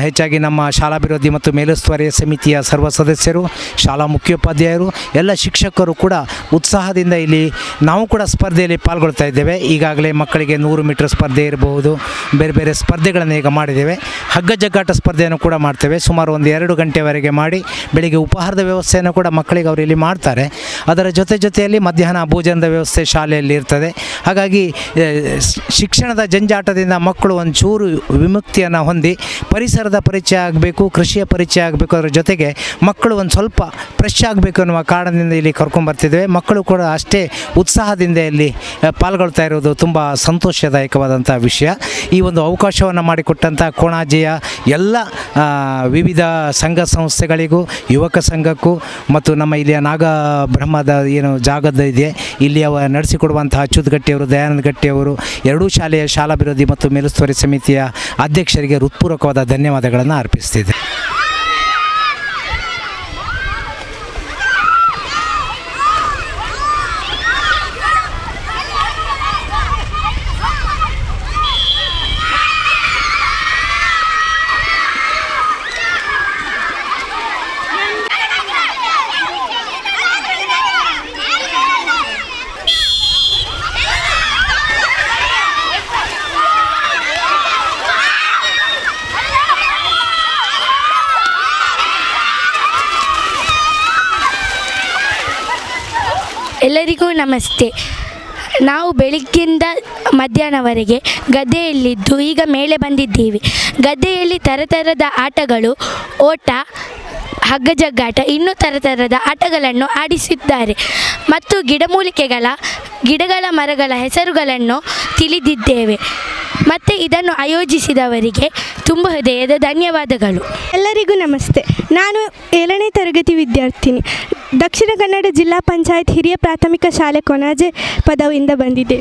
ಹೆಚ್ಚಾಗಿ ನಮ್ಮ ಶಾಲಾಭಿವೃದ್ಧಿ ಮತ್ತು ಮೇಲುಸ್ತುವಾರಿ ಸಮಿತಿಯ ಸರ್ವ ಸದಸ್ಯರು, ಶಾಲಾ ಮುಖ್ಯೋಪಾಧ್ಯಾಯರು, ಎಲ್ಲ ಶಿಕ್ಷಕರು ಕೂಡ ಉತ್ಸಾಹದಿಂದ ಇಲ್ಲಿ ನಾವು ಕೂಡ ಸ್ಪರ್ಧೆಯಲ್ಲಿ ಪಾಲ್ಗೊಳ್ತಾ ಇದ್ದೇವೆ. ಈಗಾಗಲೇ ಮಕ್ಕಳಿಗೆ ನೂರು ಮೀಟರ್ ಸ್ಪರ್ಧೆ ಇರಬಹುದು. ಬೇರೆ ಬೇರೆ ಸ್ಪರ್ಧೆಗಳನ್ನು ಈಗ ಮಾಡಿದ್ದೇವೆ. ಹಗ್ಗ ಜಗ್ಗಾಟ ಸ್ಪರ್ಧೆಯನ್ನು ಕೂಡ ಮಾಡ್ತೇವೆ. ಸುಮಾರು ಒಂದು ಎರಡು ಗಂಟೆವರೆಗೆ ಮಾಡಿ, ಬೆಳಿಗ್ಗೆ ಉಪಹಾರದ ವ್ಯವಸ್ಥೆಯನ್ನು ಕೂಡ ಮಕ್ಕಳಿಗೆ ಅವರು ಇಲ್ಲಿ ಮಾಡ್ತಾರೆ. fare ಅದರ ಜೊತೆ ಜೊತೆಯಲ್ಲಿ ಮಧ್ಯಾಹ್ನ ಭೋಜನದ ವ್ಯವಸ್ಥೆ ಶಾಲೆಯಲ್ಲಿ ಇರ್ತದೆ. ಹಾಗಾಗಿ ಶಿಕ್ಷಣದ ಜಂಜಾಟದಿಂದ ಮಕ್ಕಳು ಒಂಚೂರು ವಿಮುಕ್ತಿಯನ್ನು ಹೊಂದಿ ಪರಿಸರದ ಪರಿಚಯ ಆಗಬೇಕು, ಕೃಷಿಯ ಪರಿಚಯ ಆಗಬೇಕು, ಅದರ ಜೊತೆಗೆ ಮಕ್ಕಳು ಒಂದು ಸ್ವಲ್ಪ ಫ್ರೆಶ್ ಆಗಬೇಕು ಅನ್ನುವ ಕಾರಣದಿಂದ ಇಲ್ಲಿ ಕರ್ಕೊಂಡ್ಬರ್ತಿದ್ದೇವೆ ಮಕ್ಕಳು ಕೂಡ ಅಷ್ಟೇ ಉತ್ಸಾಹದಿಂದ ಇಲ್ಲಿ ಪಾಲ್ಗೊಳ್ತಾ ಇರೋದು ತುಂಬ ಸಂತೋಷದಾಯಕವಾದಂಥ ವಿಷಯ. ಈ ಒಂದು ಅವಕಾಶವನ್ನು ಮಾಡಿಕೊಟ್ಟಂಥ ಕೋಣಾಜಿಯ ಎಲ್ಲ ವಿವಿಧ ಸಂಘ ಸಂಸ್ಥೆಗಳಿಗೂ, ಯುವಕ ಸಂಘಕ್ಕೂ ಮತ್ತು ನಮ್ಮ ಇಲ್ಲಿಯ ನಾಗ ಬ್ರಹ್ಮದ ಏನು ಜಾಗದ ಇದೆ. ಇಲ್ಲಿ ಅವ ನಡೆಸಿಕೊಡುವಂತಹ ಅಚ್ಯುತ್ ಗಟ್ಟಿಯವರು ದಯಾನಂದ ಗಟ್ಟಿಯವರು, ಎರಡೂ ಶಾಲೆಯ ಶಾಲಾಭಿವೃದ್ಧಿ ಮತ್ತು ಮೇಲುಸ್ತುವಾರಿ ಸಮಿತಿಯ ಅಧ್ಯಕ್ಷರಿಗೆ ಹೃತ್ಪೂರ್ವಕವಾದ ಧನ್ಯವಾದಗಳನ್ನು ಅರ್ಪಿಸ್ತಿದ್ದೆ ಎಲ್ಲರಿಗೂ ನಮಸ್ತೆ. ನಾವು ಬೆಳಿಗ್ಗೆಯಿಂದ ಮಧ್ಯಾಹ್ನವರೆಗೆ ಗದ್ದೆಯಲ್ಲಿದ್ದು ಈಗ ಮೇಲೆ ಬಂದಿದ್ದೀವಿ. ಗದ್ದೆಯಲ್ಲಿ ಥರಥರದ ಆಟಗಳು, ಓಟ, ಹಗ್ಗ ಜಗ್ಗಾಟ, ಇನ್ನೂ ಥರಥರದ ಆಟಗಳನ್ನು ಆಡಿಸಿದ್ದಾರೆ. ಮತ್ತು ಗಿಡಮೂಲಿಕೆಗಳ, ಗಿಡಗಳ ಮರಗಳ ಹೆಸರುಗಳನ್ನು ತಿಳಿದಿದ್ದೇವೆ. ಮತ್ತು ಇದನ್ನು ಆಯೋಜಿಸಿದವರಿಗೆ ತುಂಬ ಹೃದಯದ ಧನ್ಯವಾದಗಳು. ಎಲ್ಲರಿಗೂ ನಮಸ್ತೆ. ನಾನು ಏಳನೇ ತರಗತಿ ವಿದ್ಯಾರ್ಥಿನಿ. ದಕ್ಷಿಣ ಕನ್ನಡ ಜಿಲ್ಲಾ ಪಂಚಾಯತ್ ಹಿರಿಯ ಪ್ರಾಥಮಿಕ ಶಾಲೆ ಕೊನಾಜೆ ಪದವಿಯಿಂದ ಬಂದಿದ್ದೆ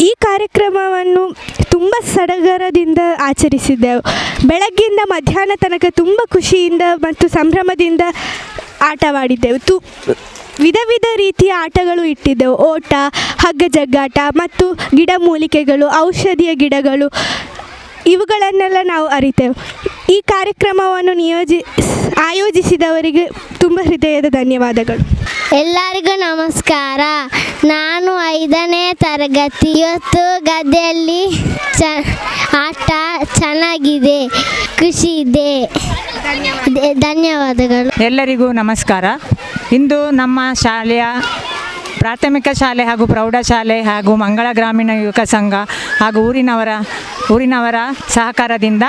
ಈ ಕಾರ್ಯಕ್ರಮವನ್ನು ತುಂಬ ಸಡಗರದಿಂದ ಆಚರಿಸಿದ್ದೆವು ಬೆಳಗ್ಗೆಯಿಂದ ಮಧ್ಯಾಹ್ನ ತನಕ ತುಂಬ ಖುಷಿಯಿಂದ ಮತ್ತು ಸಂಭ್ರಮದಿಂದ ಆಟವಾಡಿದ್ದೆವು ತು ವಿಧ ವಿಧ ರೀತಿಯ ಆಟಗಳು ಇಟ್ಟಿದ್ದೆವು. ಓಟ ಹಗ್ಗ ಜಗ್ಗಾಟ ಮತ್ತು ಗಿಡಮೂಲಿಕೆಗಳು ಔಷಧಿಯ ಗಿಡಗಳು. ಇವುಗಳನ್ನೆಲ್ಲ ನಾವು ಅರಿತೇವೆ. ಈ ಕಾರ್ಯಕ್ರಮವನ್ನು ನಿಯೋಜಿ ಆಯೋಜಿಸಿದವರಿಗೆ ತುಂಬ ಹೃದಯದ ಧನ್ಯವಾದಗಳು. ಎಲ್ಲರಿಗೂ ನಮಸ್ಕಾರ. ನಾನು ಐದನೇ ತರಗತಿ ಇವತ್ತು ಗದ್ದೆಯಲ್ಲಿ ಚ ಆಟ ಚೆನ್ನಾಗಿದೆ ಖುಷಿ ಇದೆ. ದೆ- ಧನ್ಯವಾದಗಳು. ಎಲ್ಲರಿಗೂ ನಮಸ್ಕಾರ. ಇಂದು ನಮ್ಮ ಶಾಲೆಯ ಪ್ರಾಥಮಿಕ ಶಾಲೆ ಹಾಗೂ ಪ್ರೌಢಶಾಲೆ ಹಾಗೂ ಮಂಗಳ ಗ್ರಾಮೀಣ ಯುವಕ ಸಂಘ ಹಾಗೂ ಊರಿನವರ ಊರಿನವರ ಸಹಕಾರದಿಂದ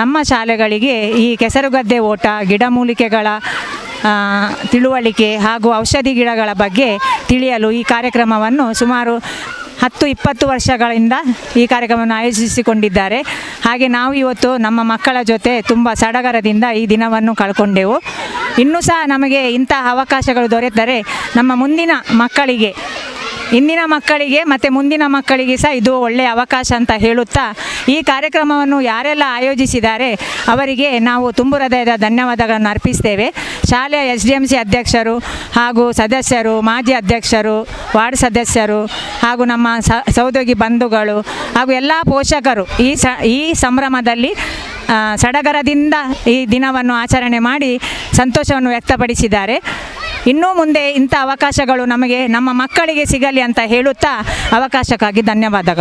ನಮ್ಮ ಶಾಲೆಗಳಿಗೆ ಈ ಕೆಸರುಗದ್ದೆ ಓಟ ಗಿಡಮೂಲಿಕೆಗಳ ತಿಳುವಳಿಕೆ ಹಾಗೂ ಔಷಧಿ ಗಿಡಗಳ ಬಗ್ಗೆ ತಿಳಿಯಲು ಈ ಕಾರ್ಯಕ್ರಮವನ್ನು ಸುಮಾರು ಹತ್ತು, ಇಪ್ಪತ್ತು ವರ್ಷಗಳಿಂದ ಈ ಕಾರ್ಯಕ್ರಮವನ್ನು ಆಯೋಜಿಸಿಕೊಂಡಿದ್ದಾರೆ. ಹಾಗೆ ನಾವು ಇವತ್ತು ನಮ್ಮ ಮಕ್ಕಳ ಜೊತೆ ತುಂಬ ಸಡಗರದಿಂದ ಈ ದಿನವನ್ನು ಕಳ್ಕೊಂಡೆವು. ಇನ್ನೂ ಸಹ ನಮಗೆ ಇಂತಹ ಅವಕಾಶಗಳು ದೊರೆತರೆ ನಮ್ಮ ಮುಂದಿನ ಮಕ್ಕಳಿಗೆ, ಇಂದಿನ ಮಕ್ಕಳಿಗೆ ಮತ್ತು ಮುಂದಿನ ಮಕ್ಕಳಿಗೆ ಸಹ ಇದು ಒಳ್ಳೆಯ ಅವಕಾಶ ಅಂತ ಹೇಳುತ್ತಾ ಈ ಕಾರ್ಯಕ್ರಮವನ್ನು ಯಾರೆಲ್ಲ ಆಯೋಜಿಸಿದ್ದಾರೆ ಅವರಿಗೆ ನಾವು ತುಂಬು ಹೃದಯದ ಧನ್ಯವಾದಗಳನ್ನು ಅರ್ಪಿಸ್ತೇವೆ. ಶಾಲೆಯ ಎಸ್ ಡಿ ಎಂ ಸಿ ಅಧ್ಯಕ್ಷರು ಹಾಗೂ ಸದಸ್ಯರು, ಮಾಜಿ ಅಧ್ಯಕ್ಷರು, ವಾರ್ಡ್ ಸದಸ್ಯರು ಹಾಗೂ ನಮ್ಮ ಸಹೋದ್ಯೋಗಿ ಬಂಧುಗಳು ಹಾಗೂ ಎಲ್ಲ ಪೋಷಕರು ಈ ಸ, ಈ ಸಂಭ್ರಮದಲ್ಲಿ ಸಡಗರದಿಂದ ಈ ದಿನವನ್ನು ಆಚರಣೆ ಮಾಡಿ ಸಂತೋಷವನ್ನು ವ್ಯಕ್ತಪಡಿಸಿದ್ದಾರೆ. ಇನ್ನೂ ಮುಂದೆ ಇಂಥ ಅವಕಾಶಗಳು ನಮಗೆ ನಮ್ಮ ಮಕ್ಕಳಿಗೆ ಸಿಗಲಿ ಅಂತ ಹೇಳುತ್ತಾ ಅವಕಾಶಕ್ಕಾಗಿ ಧನ್ಯವಾದಗಳು.